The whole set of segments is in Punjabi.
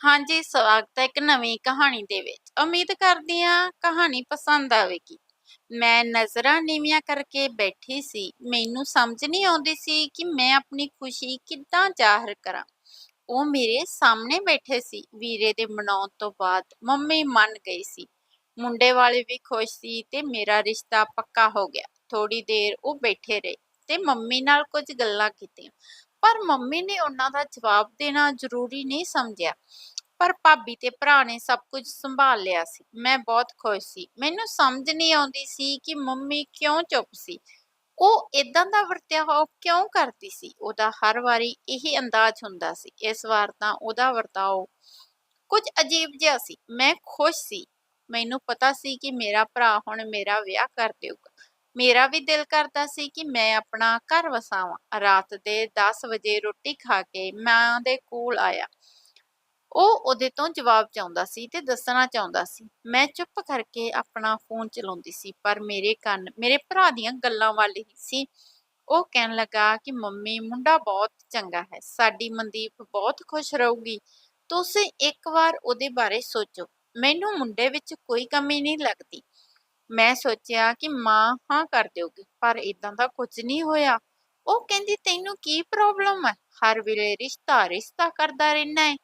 ਹਾਂਜੀ, ਸਵਾਗਤ ਹੈ ਇੱਕ ਨਵੀਂ ਕਹਾਣੀ ਦੇ ਵਿੱਚ। ਉਮੀਦ ਕਰਦੀ ਹਾਂ ਕਹਾਣੀ ਪਸੰਦ ਆਵੇਗੀ। ਮੈਂ ਨਜ਼ਰਾਂ ਨੀਵੀਆਂ ਕਰਕੇ ਬੈਠੀ ਸੀ। ਮੈਨੂੰ ਸਮਝ ਨਹੀਂ ਆਉਂਦੀ ਸੀ ਕਿ ਮੈਂ ਆਪਣੀ ਖੁਸ਼ੀ ਕਿੱਦਾਂ ਜ਼ਾਹਰ ਕਰਾਂ। ਉਹ ਮੇਰੇ ਸਾਹਮਣੇ ਬੈਠੇ ਸੀ। ਵੀਰੇ ਦੇ ਮਨਾਉਣ ਤੋਂ ਬਾਅਦ ਮੰਮੀ ਮੰਨ ਗਈ ਸੀ। ਮੁੰਡੇ ਵਾਲੇ ਵੀ ਖੁਸ਼ ਸੀ ਤੇ ਮੇਰਾ ਰਿਸ਼ਤਾ ਪੱਕਾ ਹੋ ਗਿਆ। ਥੋੜੀ ਦੇਰ ਉਹ ਬੈਠੇ ਰਹੇ ਤੇ ਮੰਮੀ ਨਾਲ ਕੁਝ ਗੱਲਾਂ ਕੀਤੀਆਂ। ਪਰ ਮੰਮੀ ਨੇ ਉਹਨਾਂ ਦਾ ਜਵਾਬ ਦੇਣਾ ਜ਼ਰੂਰੀ ਨਹੀਂ ਸਮਝਿਆ। ਪਰ ਭਾਬੀ ਤੇ ਭਰਾ ਨੇ ਸਭ ਕੁਝ ਸੰਭਾਲ ਲਿਆ ਸੀ। ਮੈਂ ਬਹੁਤ ਖੁਸ਼ ਸੀ। ਮੈਨੂੰ ਸਮਝ ਨਹੀਂ ਆਉਂਦੀ ਸੀ ਕਿ ਮੰਮੀ ਕਿਉਂ ਚੁੱਪ ਸੀ। ਉਹ ਇਦਾਂ ਦਾ ਵਰਤਾਓ ਕਿਉਂ ਕਰਦੀ ਸੀ। ਉਹਦਾ ਹਰ ਵਾਰੀ ਇਹੀ ਅੰਦਾਜ਼ ਹੁੰਦਾ ਸੀ। ਇਸ ਵਾਰ ਤਾਂ ਉਹਦਾ ਵਰਤਾਓ ਕੁਝ ਅਜੀਬ ਜਿਹਾ ਸੀ। ਮੈਂ ਖੁਸ਼ ਸੀ। ਮੈਨੂੰ ਪਤਾ ਸੀ ਕਿ ਮੇਰਾ ਭਰਾ ਹੁਣ ਮੇਰਾ ਵਿਆਹ ਕਰ ਦੇਊਗਾ। ਮੇਰਾ ਵੀ ਦਿਲ ਕਰਦਾ ਸੀ ਕਿ ਮੈਂ ਆਪਣਾ ਘਰ ਵਸਾਵਾਂ। ਰਾਤ ਦੇ 10 ਵਜੇ ਰੋਟੀ ਖਾ ਕੇ ਮਾਂ ਦੇ ਕੋਲ ਆਇਆ। ਉਹ ਉਹਦੇ ਤੋਂ ਜਵਾਬ ਚਾਹੁੰਦਾ ਸੀ ਤੇ ਦੱਸਣਾ ਚਾਹੁੰਦਾ ਸੀ। ਮੈਂ ਚੁੱਪ ਕਰਕੇ ਆਪਣਾ ਫੋਨ ਚਲਾਉਂਦੀ ਸੀ, ਪਰ ਮੇਰੇ ਕੰਨ, ਮੇਰੇ ਭਰਾ ਦੀਆਂ ਗੱਲਾਂ ਵੱਲ ਹੀ ਸੀ। ਉਹ ਕਹਿਣ ਲੱਗਾ ਕਿ, ਮੰਮੀ, ਮੁੰਡਾ ਬਹੁਤ ਚੰਗਾ ਹੈ। ਸਾਡੀ ਮਨਦੀਪ ਬਹੁਤ ਖੁਸ਼ ਰਹੂਗੀ। ਤੁਸੀਂ ਇੱਕ ਵਾਰ ਉਹਦੇ ਬਾਰੇ ਸੋਚੋ। ਮੈਨੂੰ ਮੁੰਡੇ ਵਿੱਚ ਕੋਈ ਕਮੀ ਨਹੀਂ ਲੱਗਦੀ। ਮੈਂ ਸੋਚਿਆ ਕਿ ਮਾਂ ਹਾਂ ਕਰ ਦਿਓਗੀ ਪਰ ਇਦਾਂ ਦਾ ਕੁਝ ਨਹੀਂ ਹੋਇਆ। ਉਹ ਕਹਿੰਦੀ, ਤੈਨੂੰ ਕੀ ਪ੍ਰੋਬਲਮ ਹੈ? ਹਰ ਵੇਲੇ ਰਿਸ਼ਤਾ ਰਿਸ਼ਤਾ ਕਰਦਾ ਰਹਿਣਾ ਹੈ।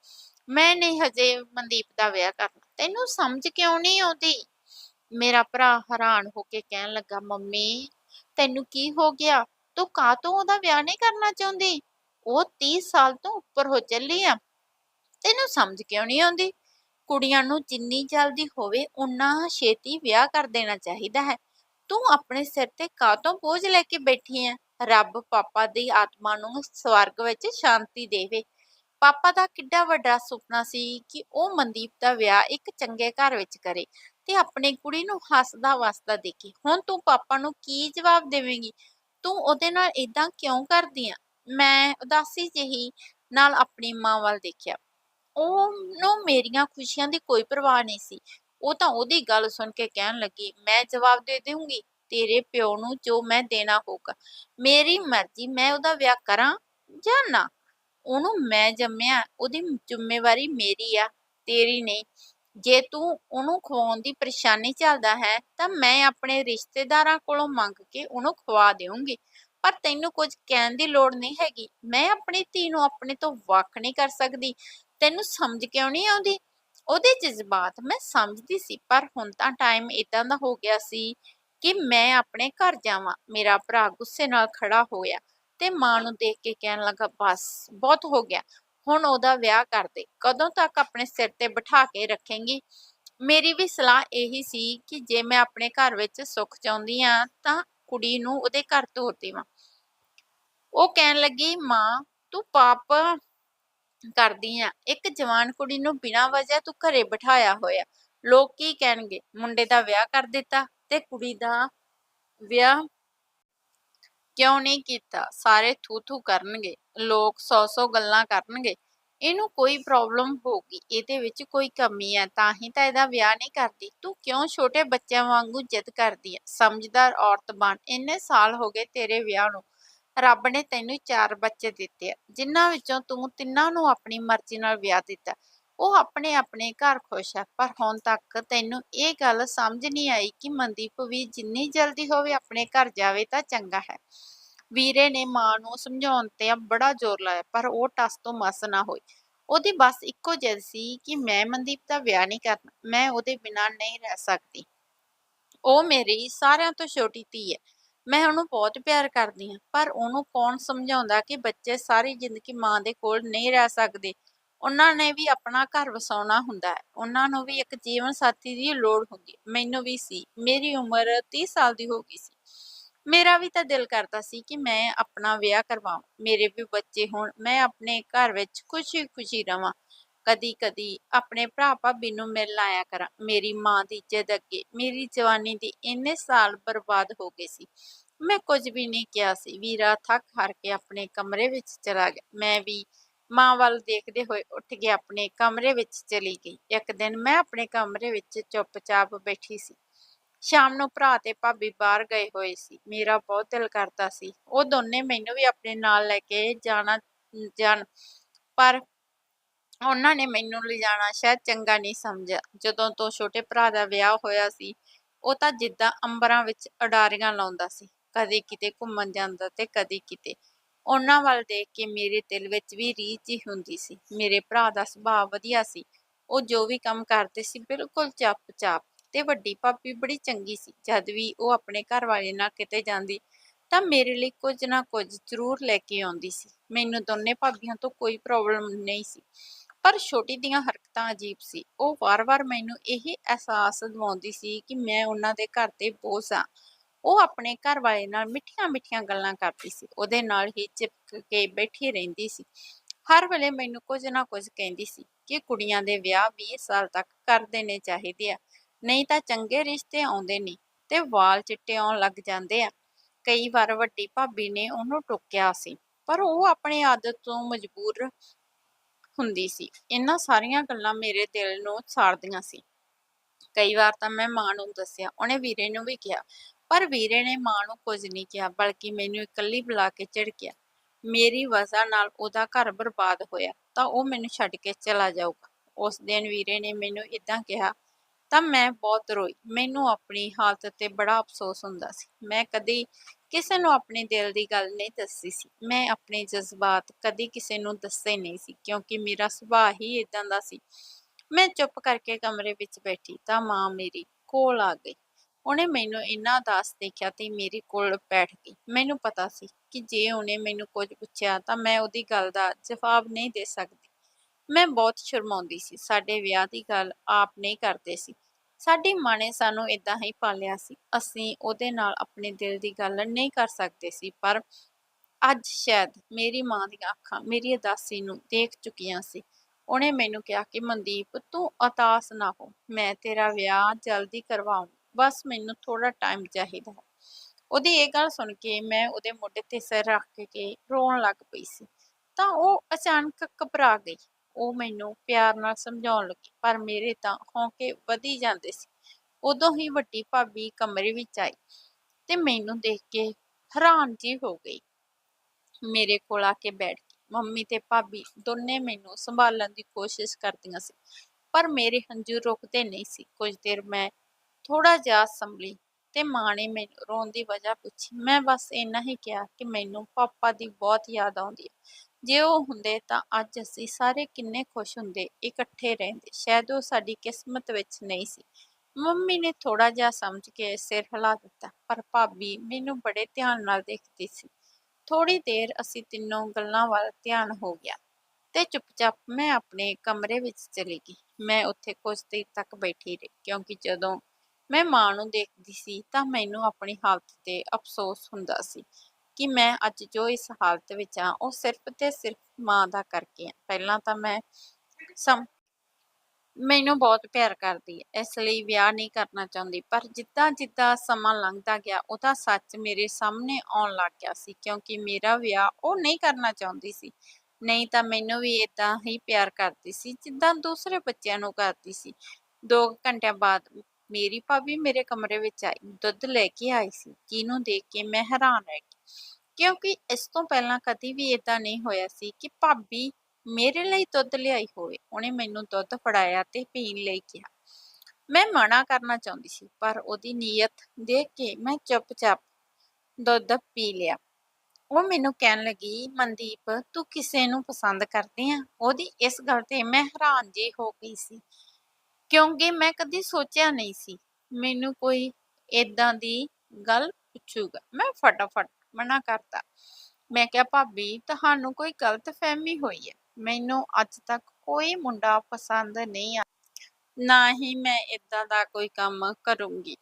ਮੈਂ ਨਹੀਂ ਹਜੇ ਮਨਦੀਪ ਦਾ ਵਿਆਹ ਕਰਨਾ। ਤੈਨੂੰ ਸਮਝ ਕਿਉਂ ਨਹੀਂ ਆਉਂਦੀ? ਮੇਰਾ ਭਰਾ ਹੈਰਾਨ ਹੋ ਕੇ ਕਹਿਣ ਲੱਗਾ, ਮੰਮੀ, ਤੈਨੂੰ ਕੀ ਹੋ ਗਿਆ? ਤੂੰ ਕਾਹਤੋਂ ਉਹਦਾ ਵਿਆਹ ਨਹੀਂ ਕਰਨਾ ਚਾਹੁੰਦੀ? ਉਹ 30 ਸਾਲ ਤੋਂ ਉੱਪਰ ਹੋ ਚੱਲੀ ਆ। ਤੈਨੂੰ ਸਮਝ ਕਿਉਂ ਨਹੀਂ ਆਉਂਦੀ? ਕੁੜੀਆਂ ਨੂੰ ਜਿੰਨੀ ਜਲਦੀ ਹੋਵੇ ਉਨਾ ਛੇਤੀ ਵਿਆਹ ਕਰ ਦੇਣਾ ਚਾਹੀਦਾ ਹੈ। ਤੂੰ ਆਪਣੇ ਸਿਰ ਤੇ ਕਾਹਤੋਂ ਬੋਝ ਲੈ ਕੇ ਬੈਠੀ ਹੈ ਰੱਬ ਪਾਪਾ ਦੀ ਆਤਮਾ ਨੂੰ ਸਵਰਗ ਵਿੱਚ ਸ਼ਾਂਤੀ ਦੇਵੇ। ਪਾਪਾ ਦਾ ਕਿੱਡਾ ਵੱਡਾ ਸੁਪਨਾ ਸੀ ਕਿ ਉਹ ਮਨਦੀਪ ਦਾ ਵਿਆਹ ਇੱਕ ਚੰਗੇ ਘਰ ਵਿੱਚ ਕਰੇ ਤੇ ਆਪਣੀ ਕੁੜੀ ਨੂੰ ਹੱਸਦਾ ਵਸਦਾ ਦੇਖੇ। ਹੁਣ ਤੂੰ ਪਾਪਾ ਨੂੰ ਕੀ ਜਵਾਬ ਦੇਵੇਂਗੀ? ਤੂੰ ਉਹਦੇ ਨਾਲ ਇਦਾਂ ਕਿਉਂ ਕਰਦੀ ਆ? ਮੈਂ ਉਦਾਸੀ ਜਿਹੀ ਨਾਲ ਆਪਣੀ ਮਾਂ ਵੱਲ ਦੇਖਿਆ। ਉਹਨੂੰ ਮੇਰੀਆਂ ਖੁਸ਼ੀਆਂ ਦੀ ਕੋਈ ਪਰਵਾਹ ਨਹੀਂ ਸੀ। ਉਹ ਤਾਂ ਉਹਦੀ ਗੱਲ ਸੁਣ ਕੇ ਕਹਿਣ ਲੱਗੀ, ਮੈਂ ਜਵਾਬ ਦੇ ਦੇਵਾਂਗੀ ਤੇਰੇ ਪਿਓ ਨੂੰ ਜੋ ਮੈਂ ਦੇਣਾ ਹੋਊਗਾ। ਮੇਰੀ ਮਰਜ਼ੀ, ਮੈਂ ਉਹਦਾ ਵਿਆਹ ਕਰਾਂ ਜਾਂ ਨਾ। ਉਹਨੂੰ ਮੈਂ ਜੰਮਿਆ, ਉਹਦੀ ਜ਼ਿੰਮੇਵਾਰੀ ਮੇਰੀ ਆ, ਤੇਰੀ ਨਹੀਂ। ਜੇ ਤੂੰ ਉਹਨੂੰ ਖਵਾਉਣ ਦੀ ਪਰੇਸ਼ਾਨੀ ਝੱਲਦਾ ਹੈ, ਤਾਂ ਮੈਂ ਆਪਣੇ ਰਿਸ਼ਤੇਦਾਰਾਂ ਕੋਲੋਂ ਮੰਗ ਕੇ ਉਹਨੂੰ ਖਵਾ ਦੇਵਾਂਗੀ। ਪਰ ਤੈਨੂੰ ਕੁਝ ਕਹਿਣ ਦੀ ਲੋੜ ਨਹੀਂ ਹੈਗੀ। ਮੈਂ ਆਪਣੀ ਧੀ ਨੂੰ ਆਪਣੇ ਤੋਂ ਵੱਖ ਨਹੀਂ ਕਰ ਸਕਦੀ। ਤੈਨੂੰ ਸਮਝ ਕਿਉਂ ਨਹੀਂ ਆਉਂਦੀ? ਉਹਦੇ ਜਜ਼ਬਾਤ ਮੈਂ ਸਮਝਦੀ ਸੀ, ਪਰ ਹੁਣ ਤਾਂ ਟਾਈਮ ਇਦਾਂ ਦਾ ਹੋ ਗਿਆ ਸੀ ਕਿ ਮੈਂ ਆਪਣੇ ਘਰ ਜਾਵਾਂ। ਮੇਰਾ ਭਰਾ ਗੁੱਸੇ ਨਾਲ ਖੜਾ ਹੋਇਆ ਤੇ ਮਾਂ ਨੂੰ ਦੇਖ ਕੇ ਕਹਿਣ ਲੱਗਾ, ਬਸ, ਬਹੁਤ ਹੋ ਗਿਆ। ਹੁਣ ਉਹਦਾ ਵਿਆਹ ਕਰ ਦੇ। ਕਦੋਂ ਤੱਕ ਆਪਣੇ ਸਿਰ ਤੇ ਬਿਠਾ ਕੇ ਰੱਖੇਂਗੀ? ਮੇਰੀ ਵੀ ਸਲਾਹ ਇਹੀ ਸੀ ਕਿ ਜੇ ਮੈਂ ਆਪਣੇ ਘਰ ਵਿੱਚ ਸੁੱਖ ਚਾਹੁੰਦੀ ਆ ਤਾਂ ਕੁੜੀ ਨੂੰ ਉਹਦੇ ਘਰ ਤੋਰ ਦੇਵਾਂ। ਉਹ ਕਹਿਣ ਲੱਗੀ, ਮਾਂ, ਤੂੰ ਪਾਪ ਕਰਦੀ ਆ। ਇੱਕ ਜਵਾਨ ਕੁੜੀ ਨੂੰ ਬਿਨਾਂ ਵਜ੍ਹਾ ਤੂੰ ਘਰੇ ਬਿਠਾਇਆ ਹੋਇਆ। ਲੋਕ ਕੀ ਕਹਿਣਗੇ? ਮੁੰਡੇ ਦਾ ਵਿਆਹ ਕਰ ਦਿੱਤਾ ਤੇ ਕੁੜੀ ਦਾ ਵਿਆਹ ਕਿਉਂ ਨਹੀਂ ਕੀਤਾ? ਸਾਰੇ ਥੂ ਥੂ ਕਰਨਗੇ। ਲੋਕ ਸੌ ਸੌ ਗੱਲਾਂ ਕਰਨਗੇ। ਇਹਨੂੰ ਕੋਈ ਪ੍ਰੋਬਲਮ ਹੋਊਗੀ। ਇਹਦੇ ਵਿੱਚ ਕੋਈ ਕਮੀ ਹੈ ਤਾਂ ਹੀ ਤਾਂ ਇਹਦਾ ਵਿਆਹ ਨਹੀਂ ਕਰਦੀ। ਤੂੰ ਕਿਉਂ ਛੋਟੇ ਬੱਚਿਆਂ ਵਾਂਗੂ ਜਿੱਦ ਕਰਦੀ ਆ? ਸਮਝਦਾਰ ਔਰਤ ਬਣ। ਇੰਨੇ ਸਾਲ ਹੋ ਗਏ ਤੇਰੇ ਵਿਆਹ ਨੂੰ। ਰੱਬ ਨੇ ਤੈਨੂੰ ਚਾਰ ਬੱਚੇ ਦਿੱਤੇ ਆ, ਜਿਨ੍ਹਾਂ ਵਿੱਚੋਂ ਤੂੰ ਤਿੰਨਾਂ ਨੂੰ ਆਪਣੀ ਮਰਜ਼ੀ ਨਾਲ ਵਿਆਹ ਦਿੱਤਾ। ਉਹ ਆਪਣੇ ਆਪਣੇ ਘਰ ਖੁਸ਼ ਹੈ ਪਰ ਹੁਣ ਤੱਕ ਤੈਨੂੰ ਇਹ ਗੱਲ ਸਮਝ ਨਹੀਂ ਆਈ ਕਿ ਮਨਦੀਪ ਵੀ ਜਿੰਨੀ ਜਲਦੀ ਹੋਵੇ ਆਪਣੇ ਘਰ ਜਾਵੇ ਤਾਂ ਚੰਗਾ ਹੈ। ਵੀਰੇ ਨੇ ਮਾਂ ਨੂੰ ਸਮਝਾਉਣ ਤੇ ਬੜਾ ਜ਼ੋਰ ਲਾਇਆ, ਪਰ ਉਹ ਟਸ ਤੋਂ ਮਸ ਨਾ ਹੋਈ। ਉਹਦੀ ਬਸ ਇੱਕੋ ਜਿੱਦ ਸੀ ਕਿ ਮੈਂ ਮਨਦੀਪ ਦਾ ਵਿਆਹ ਨਹੀਂ ਕਰਨਾ। ਮੈਂ ਉਹਦੇ ਬਿਨਾਂ ਨਹੀਂ ਰਹਿ ਸਕਦੀ। ਉਹ ਮੇਰੀ ਸਾਰਿਆਂ ਤੋਂ ਛੋਟੀ ਧੀ ਹੈ। ਮੈਂ ਉਹਨੂੰ ਬਹੁਤ ਪਿਆਰ ਕਰਦੀ ਹਾਂ, ਪਰ ਉਹਨੂੰ ਕੌਣ ਸਮਝਾਉਂਦਾ ਕਿ ਬੱਚੇ ਸਾਰੀ ਜ਼ਿੰਦਗੀ ਮਾਂ ਦੇ ਕੋਲ ਨਹੀਂ ਰਹਿ ਸਕਦੇ। ਉਹਨਾਂ ਨੇ ਵੀ ਆਪਣਾ ਘਰ ਵਸਾਉਣਾ ਹੁੰਦਾ ਹੈ। ਉਹਨਾਂ ਨੂੰ ਵੀ ਇੱਕ ਜੀਵਨ ਸਾਥੀ ਦੀ ਲੋੜ ਹੁੰਦੀ ਹੈ। ਮੈਨੂੰ ਵੀ ਸੀ। ਮੇਰੀ ਉਮਰ 30 ਸਾਲ ਦੀ ਹੋ ਗਈ ਸੀ। ਮੇਰਾ ਵੀ ਤਾਂ ਦਿਲ ਕਰਦਾ ਸੀ ਕਿ ਮੈਂ ਆਪਣਾ ਵਿਆਹ ਕਰਵਾਵਾਂ। ਮੇਰੇ ਵੀ ਬੱਚੇ ਹੋਣ। ਮੈਂ ਆਪਣੇ ਘਰ ਵਿੱਚ ਖੁਸ਼ੀ ਖੁਸ਼ੀ ਰਵਾਂ। ਕਦੀ ਕਦੀ ਆਪਣੇ ਭਰਾ ਭਾਬੀ ਨੂੰ ਮਿਲਣ ਆਇਆ ਕਰਾਂ। ਮੇਰੀ ਮਾਂ ਦੀ ਜਿੱਦ ਅੱਗੇ, ਮੇਰੀ ਜਵਾਨੀ ਦੇ ਇੰਨੇ ਸਾਲ ਬਰਬਾਦ ਹੋ ਗਏ ਸੀ। ਮੈਂ ਕੁਝ ਵੀ ਨਹੀਂ ਕਿਹਾ ਸੀ। ਵੀਰਾ ਥੱਕ ਹਾਰ ਕੇ ਆਪਣੇ ਕਮਰੇ ਵਿੱਚ ਚਲਾ ਗਿਆ। ਮੈਂ ਵੀ ਮਾਂ ਵੱਲ ਦੇਖਦੇ ਹੋਏ ਉੱਠ ਕੇ ਆਪਣੇ ਕਮਰੇ ਵਿੱਚ ਚਲੀ ਗਈ। ਇੱਕ ਦਿਨ ਮੈਂ ਆਪਣੇ ਕਮਰੇ ਵਿੱਚ ਚੁੱਪਚਾਪ ਬੈਠੀ ਸੀ। ਸ਼ਾਮ ਨੂੰ ਭਰਾ ਤੇ ਭਾਬੀ ਬਾਹਰ ਗਏ ਹੋਏ ਸੀ। ਮੇਰਾ ਬਹੁਤ ਦਿਲ ਕਰਦਾ ਸੀ ਉਹ ਦੋਨੇ ਮੈਨੂੰ ਵੀ ਆਪਣੇ ਨਾਲ ਲੈ ਕੇ ਜਾਣਾ, ਜਾਣ ਪਰ ਉਹਨਾਂ ਨੇ ਮੈਨੂੰ ਲਿਜਾਣਾ ਸ਼ਾਇਦ ਚੰਗਾ ਨਹੀਂ ਸਮਝਿਆ। ਜਦੋਂ ਤੋਂ ਛੋਟੇ ਭਰਾ ਦਾ ਵਿਆਹ ਹੋਇਆ ਸੀ, ਉਹ ਤਾਂ ਜਿੱਦਾਂ ਅੰਬਰਾਂ ਵਿੱਚ ਅਡਾਰੀਆਂ ਲਾਉਂਦਾ ਸੀ, ਕਦੇ ਕਿਤੇ ਘੁੰਮਣ ਜਾਂਦਾ ਤੇ ਕਦੇ ਕਿਤੇ। ਉਹਨਾਂ ਵੱਲ ਦੇਖ ਕੇ ਮੇਰੇ ਦਿਲ ਵਿੱਚ ਵੀ ਰੀਝ ਜਿਹੀ ਹੁੰਦੀ ਸੀ। ਮੇਰੇ ਭਰਾ ਦਾ ਸੁਭਾਅ ਵਧੀਆ ਸੀ। ਉਹ ਜੋ ਵੀ ਕੰਮ ਕਰਦੇ ਸੀ, ਬਿਲਕੁਲ ਚੱਪ-ਚਾਪ ਤੇ ਵੱਡੀ ਭਾਬੀ ਬੜੀ ਚੰਗੀ ਸੀ। ਜਦ ਵੀ ਉਹ ਆਪਣੇ ਘਰ ਵਾਲੇ ਨਾਲ ਕਿਤੇ ਜਾਂਦੀ, ਤਾਂ ਮੇਰੇ ਲਈ ਕੁਝ ਨਾ ਕੁਝ ਜ਼ਰੂਰ ਲੈ ਕੇ ਆਉਂਦੀ ਸੀ। ਮੈਨੂੰ ਦੋਨੇ ਭਾਬੀਆਂ ਤੋਂ ਕੋਈ ਪ੍ਰੋਬਲਮ ਨਹੀਂ ਸੀ। ਪਰ ਛੋਟੀ ਦੀਆਂ ਹਰਕਤਾਂ ਅਜੀਬ ਸੀ। ਉਹ ਵਾਰ-ਵਾਰ ਮੈਨੂੰ ਇਹ ਅਹਿਸਾਸ ਦਿਵਾਉਂਦੀ ਸੀ ਕਿ ਮੈਂ ਉਹਨਾਂ ਦੇ ਘਰ ਤੇ ਬੋਝ ਹਾਂ ਉਹ ਆਪਣੇ ਘਰ ਵਾਲੇ ਨਾਲ ਮਿੱਠੀਆਂ-ਮਿੱਠੀਆਂ ਗੱਲਾਂ ਕਰਦੀ ਸੀ। ਉਹਦੇ ਨਾਲ ਹੀ ਚਿਪਕ ਕੇ ਬੈਠੀ ਰਹਿੰਦੀ ਸੀ। ਹਰ ਵੇਲੇ ਮੈਨੂੰ ਕੁਝ ਨਾ ਕੁਝ ਕਹਿੰਦੀ ਸੀ ਕਿ ਕੁੜੀਆਂ ਦੇ ਵਿਆਹ 20 ਸਾਲ ਤੱਕ ਕਰ ਦੇਣੇ ਚਾਹੀਦੇ ਆ। ਨਹੀਂ ਤਾਂ ਚੰਗੇ ਰਿਸ਼ਤੇ ਆਉਂਦੇ ਨਹੀਂ ਤੇ ਵਾਲ ਚਿੱਟੇ ਆਉਣ ਲੱਗ ਜਾਂਦੇ ਆ। ਕਈ ਵਾਰ ਵੱਡੀ ਭਾਬੀ ਨੇ ਉਹਨੂੰ ਟੋਕਿਆ ਸੀ। ਪਰ ਉਹ ਆਪਣੀ ਆਦਤ ਤੋਂ ਮਜਬੂਰ ਹੁੰਦੀ ਸੀ। ਇਹਨਾਂ ਸਾਰੀਆਂ ਗੱਲਾਂ ਮੇਰੇ ਦਿਲ ਨੂੰ ਸਾੜਦੀਆਂ ਸੀ। ਕਈ ਵਾਰ ਤਾਂ ਮੈਂ ਮਾਂ ਨੂੰ ਦੱਸਿਆ, ਉਹਨੇ ਵੀਰੇ ਨੂੰ ਵੀ ਕਿਹਾ, ਪਰ ਵੀਰੇ ਨੇ ਮਾਂ ਨੂੰ ਕੁਝ ਨਹੀਂ ਕਿਹਾ, ਬਲਕਿ ਮੈਨੂੰ ਇਕੱਲੀ ਬੁਲਾ ਕੇ ਝਿੜਕਿਆ। ਮੇਰੀ ਵਜ੍ਹਾ ਨਾਲ ਉਹਦਾ ਘਰ ਬਰਬਾਦ ਹੋਇਆ, ਤਾਂ ਉਹ ਮੈਨੂੰ ਛੱਡ ਕੇ ਚਲਾ ਜਾਊਗਾ। ਉਸ ਦਿਨ ਵੀਰੇ ਨੇ ਮੈਨੂੰ ਇਦਾਂ ਕਿਹਾ, ਤਾਂ ਮੈਂ ਬਹੁਤ ਰੋਈ। ਮੈਨੂੰ ਆਪਣੀ ਹਾਲਤ ਤੇ ਬੜਾ ਅਫਸੋਸ ਹੁੰਦਾ ਸੀ। ਮੈਂ ਕਦੀ ਕਿਸੇ ਨੂੰ ਆਪਣੇ ਦਿਲ ਦੀ ਗੱਲ ਨਹੀਂ ਦੱਸੀ ਸੀ। ਮੈਂ ਆਪਣੇ ਜਜ਼ਬਾਤ ਕਦੀ ਕਿਸੇ ਨੂੰ ਦੱਸੇ ਨਹੀਂ ਸੀ, ਕਿਉਂਕਿ ਮੇਰਾ ਸੁਭਾਅ ਹੀ ਇਦਾਂ ਦਾ ਸੀ। ਮੈਂ ਚੁੱਪ ਕਰਕੇ ਕਮਰੇ ਵਿੱਚ ਬੈਠੀ ਤਾਂ ਮਾਂ ਮੇਰੀ ਕੋਲ ਆ ਗਈ। ਉਹਨੇ ਮੈਨੂੰ ਇੰਨਾ ਉਦਾਸ ਦੇਖਿਆ ਤੇ ਮੇਰੇ ਕੋਲ ਬੈਠ ਗਈ। ਮੈਨੂੰ ਪਤਾ ਸੀ ਕਿ ਜੇ ਉਹਨੇ ਮੈਨੂੰ ਕੁਝ ਪੁੱਛਿਆ ਤਾਂ ਮੈਂ ਉਹਦੀ ਗੱਲ ਦਾ ਜਵਾਬ ਨਹੀਂ ਦੇ ਸਕਦੀ। ਮੈਂ ਬਹੁਤ ਸ਼ਰਮਾਉਂਦੀ ਸੀ। ਸਾਡੇ ਵਿਆਹ ਦੀ ਗੱਲ ਆਪ ਨਹੀਂ ਕਰਦੇ ਸੀ। ਸਾਡੀ ਮਾਂ ਨੇ ਸਾਨੂੰ ਇਦਾਂ ਹੀ ਪਾਲਿਆ ਸੀ, ਅਸੀਂ ਉਹਦੇ ਨਾਲ ਆਪਣੇ ਦਿਲ ਦੀ ਗੱਲ ਨਹੀਂ ਕਰ ਸਕਦੇ ਸੀ, ਪਰ ਅੱਜ ਸ਼ਾਇਦ ਮੇਰੀ ਮਾਂ ਦੀਆਂ ਅੱਖਾਂ ਮੇਰੀ ਅਦਾਸੀ ਨੂੰ ਦੇਖ ਚੁੱਕੀਆਂ ਸੀ। ਉਹਨੇ ਮੈਨੂੰ ਕਿਹਾ ਕਿ ਮਨਦੀਪ, ਤੂੰ ਅਤਾਸ ਨਾ ਹੋ, ਮੈਂ ਤੇਰਾ ਵਿਆਹ ਜਲਦੀ ਕਰਵਾਉਂ ਬਸ ਮੈਨੂੰ ਥੋੜਾ ਟਾਈਮ ਚਾਹੀਦਾ ਹੈ। ਉਹਦੀ ਇਹ ਗੱਲ ਸੁਣ ਕੇ ਮੈਂ ਉਹਦੇ ਮੋਢੇ ਤੇ ਸਿਰ ਰੱਖ ਕੇ ਰੋਣ ਲੱਗ ਪਈ ਸੀ। ਤਾਂ ਉਹ ਅਚਾਨਕ ਘਬਰਾ ਗਈ। ਉਹ ਮੈਨੂੰ ਪਿਆਰ ਨਾਲ ਸਮਝਾਉਣ ਲੱਗੀ, ਪਰ ਮੇਰੇ ਤਾਂ ਹੌਂਕੇ ਵਧੀ ਜਾਂਦੇ ਸੀ। ਉਦੋਂ ਹੀ ਵੱਡੀ ਭਾਬੀ ਕਮਰੇ ਵਿੱਚ ਆਈ ਤੇ ਮੈਨੂੰ ਦੇਖ ਕੇ ਹੈਰਾਨ ਜੀ ਹੋ ਗਈ। ਮੇਰੇ ਕੋਲ ਆ ਕੇ ਬੈਠ ਗਈ। ਮੰਮੀ ਤੇ ਭਾਬੀ ਦੋਨੇ ਮੈਨੂੰ ਸੰਭਾਲਣ ਦੀ ਕੋਸ਼ਿਸ਼ ਕਰਦੀਆਂ ਸੀ, ਪਰ ਮੇਰੇ ਹੰਝੂ ਰੁਕਦੇ ਨਹੀਂ ਸੀ। ਕੁਝ ਦੇਰ ਮੈਂ ਥੋੜਾ ਜਿਹਾ ਸੰਭਲੀ ਤੇ ਮਾਂ ਨੇ ਮੈਨੂੰ ਰੋਣ ਦੀ ਵਜ੍ਹਾ ਪੁੱਛੀ। ਮੈਂ ਬਸ ਇੰਨਾ ਹੀ ਕਿਹਾ ਕਿ ਮੈਨੂੰ ਪਾਪਾ ਦੀ ਬਹੁਤ ਯਾਦ ਆਉਂਦੀ ਹੈ। ਜੇ ਉਹ ਹੁੰਦੇ ਤਾਂ ਅੱਜ ਅਸੀਂ ਸਾਰੇ ਕਿੰਨੇ ਖੁਸ਼ ਹੁੰਦੇ, ਇਕੱਠੇ ਰਹਿੰਦੇ। ਸ਼ਾਇਦ ਉਹ ਸਾਡੀ ਕਿਸਮਤ ਵਿੱਚ ਨਹੀਂ ਸੀ। ਮੰਮੀ ਨੇ ਥੋੜਾ ਜਿਹਾ ਸਮਝ ਕੇ ਸਿਰ ਹਿਲਾ ਦਿੱਤਾ, ਪਰ ਭਾਬੀ ਮੈਨੂੰ ਬੜੇ ਧਿਆਨ ਨਾਲ ਦੇਖਦੀ ਸੀ। ਥੋੜੀ ਦੇਰ ਅਸੀਂ ਤਿੰਨੋਂ ਗੱਲਾਂ ਵੱਲ ਧਿਆਨ ਹੋ ਗਿਆ ਤੇ ਚੁੱਪਚਾਪ ਮੈਂ ਆਪਣੇ ਕਮਰੇ ਵਿੱਚ ਚਲੀ ਗਈ। ਮੈਂ ਉੱਥੇ ਕੁਝ ਦੇਰ ਤੱਕ ਬੈਠੀ ਰਹੀ, ਕਿਉਂਕਿ ਜਦੋਂ ਮੈਂ ਮਾਂ ਨੂੰ ਦੇਖਦੀ ਸੀ ਤਾਂ ਮੈਨੂੰ ਆਪਣੀ ਹਾਲਤ ਤੇ ਅਫਸੋਸ ਹੁੰਦਾ ਸੀ। ਕਿ ਮੈਂ ਅੱਜ ਜੋ ਇਸ ਹਾਲਤ ਵਿੱਚ ਆ ਉਹ ਸਿਰਫ ਤੇ ਸਿਰਫ ਮਾਂ ਦਾ ਕਰਕੇ ਆ ਪਹਿਲਾਂ ਤਾਂ ਮੈਂ ਸਮ ਮੈਨੂੰ ਬਹੁਤ ਪਿਆਰ ਕਰਦੀ ਹੈ, ਇਸ ਲਈ ਵਿਆਹ ਨਹੀਂ ਕਰਨਾ ਚਾਹੁੰਦੀ। ਪਰ ਜਿੱਦਾਂ ਜਿੱਦਾਂ ਸਮਾਂ ਲੰਘਦਾ ਗਿਆ ਉਹਦਾ ਸੱਚ ਮੇਰੇ ਸਾਹਮਣੇ ਆਉਣ ਲੱਗ ਗਿਆ ਸੀ, ਕਿਉਂਕਿ ਮੇਰਾ ਵਿਆਹ ਉਹ ਨਹੀਂ ਕਰਨਾ ਚਾਹੁੰਦੀ ਸੀ। ਨਹੀਂ ਤਾਂ ਮੈਨੂੰ ਵੀ ਇਦਾਂ ਹੀ ਪਿਆਰ ਕਰਦੀ ਸੀ, ਜਿੱਦਾਂ ਦੂਸਰੇ ਬੱਚਿਆਂ ਨੂੰ ਕਰਦੀ ਸੀ। 2 ਘੰਟਿਆਂ ਬਾਅਦ ਮੇਰੀ ਭਾਬੀ ਮੇਰੇ ਕਮਰੇ ਵਿੱਚ ਆਈ, ਦੁੱਧ ਲੈ ਕੇ ਆਈ ਸੀ। ਜਿਹਨੂੰ ਦੇਖ ਕੇ ਮੈਂ ਹੈਰਾਨ ਰਹਿ ਗਈ ਕਿਉਂਕਿ ਇਸ ਤੋਂ ਪਹਿਲਾਂ ਕਦੀ ਵੀ ਇਦਾਂ ਨਹੀਂ ਹੋਇਆ ਸੀ ਕਿ ਭਾਬੀ ਮੇਰੇ ਲਈ ਦੁੱਧ ਲਿਆਈ ਹੋਵੇ, ਉਹਨੇ ਮੈਨੂੰ ਦੁੱਧ ਫੜਾਇਆ ਤੇ ਪੀਣ ਲਈ ਕਿਹਾ। ਮੈਂ ਮਨਾ ਕਰਨਾ ਚਾਹੁੰਦੀ ਸੀ, ਪਰ ਉਹਦੀ ਨੀਅਤ ਦੇਖ ਕੇ ਮੈਂ ਚੁੱਪਚਾਪ ਦੁੱਧ ਪੀ ਲਿਆ। ਉਹ ਮੈਨੂੰ ਕਹਿਣ ਲੱਗੀ, ਮਨਦੀਪ, ਤੂੰ ਕਿਸੇ ਨੂੰ ਪਸੰਦ ਕਰਦੀ ਆ? ਉਹਦੀ ਇਸ ਗੱਲ ਤੇ ਮੈਂ ਹੈਰਾਨ ਜੀ ਹੋ ਗਈ ਸੀ, ਕਿਉਂਕਿ ਮੈਂ ਕਦੀ ਸੋਚਿਆ ਨਹੀਂ ਸੀ, ਮੈਨੂੰ ਕੋਈ ਏਦਾਂ ਦੀ ਗੱਲ ਪੁੱਛੂਗਾ। ਮੈਂ ਫਟਾਫਟ ਮਨਾ ਕਰਤਾ। ਮੈਂ ਕਿਹਾ, ਭਾਬੀ, ਤੁਹਾਨੂੰ ਕੋਈ ਗਲਤ ਫਹਿਮੀ ਹੋਈ ਹੈ? ਮੈਨੂੰ ਅੱਜ ਤੱਕ ਕੋਈ ਮੁੰਡਾ ਪਸੰਦ ਨਹੀਂ ਆ ਨਾ ਹੀ ਮੈਂ ਇਦਾਂ ਦਾ ਕੋਈ ਕੰਮ ਕਰੂੰਗੀ।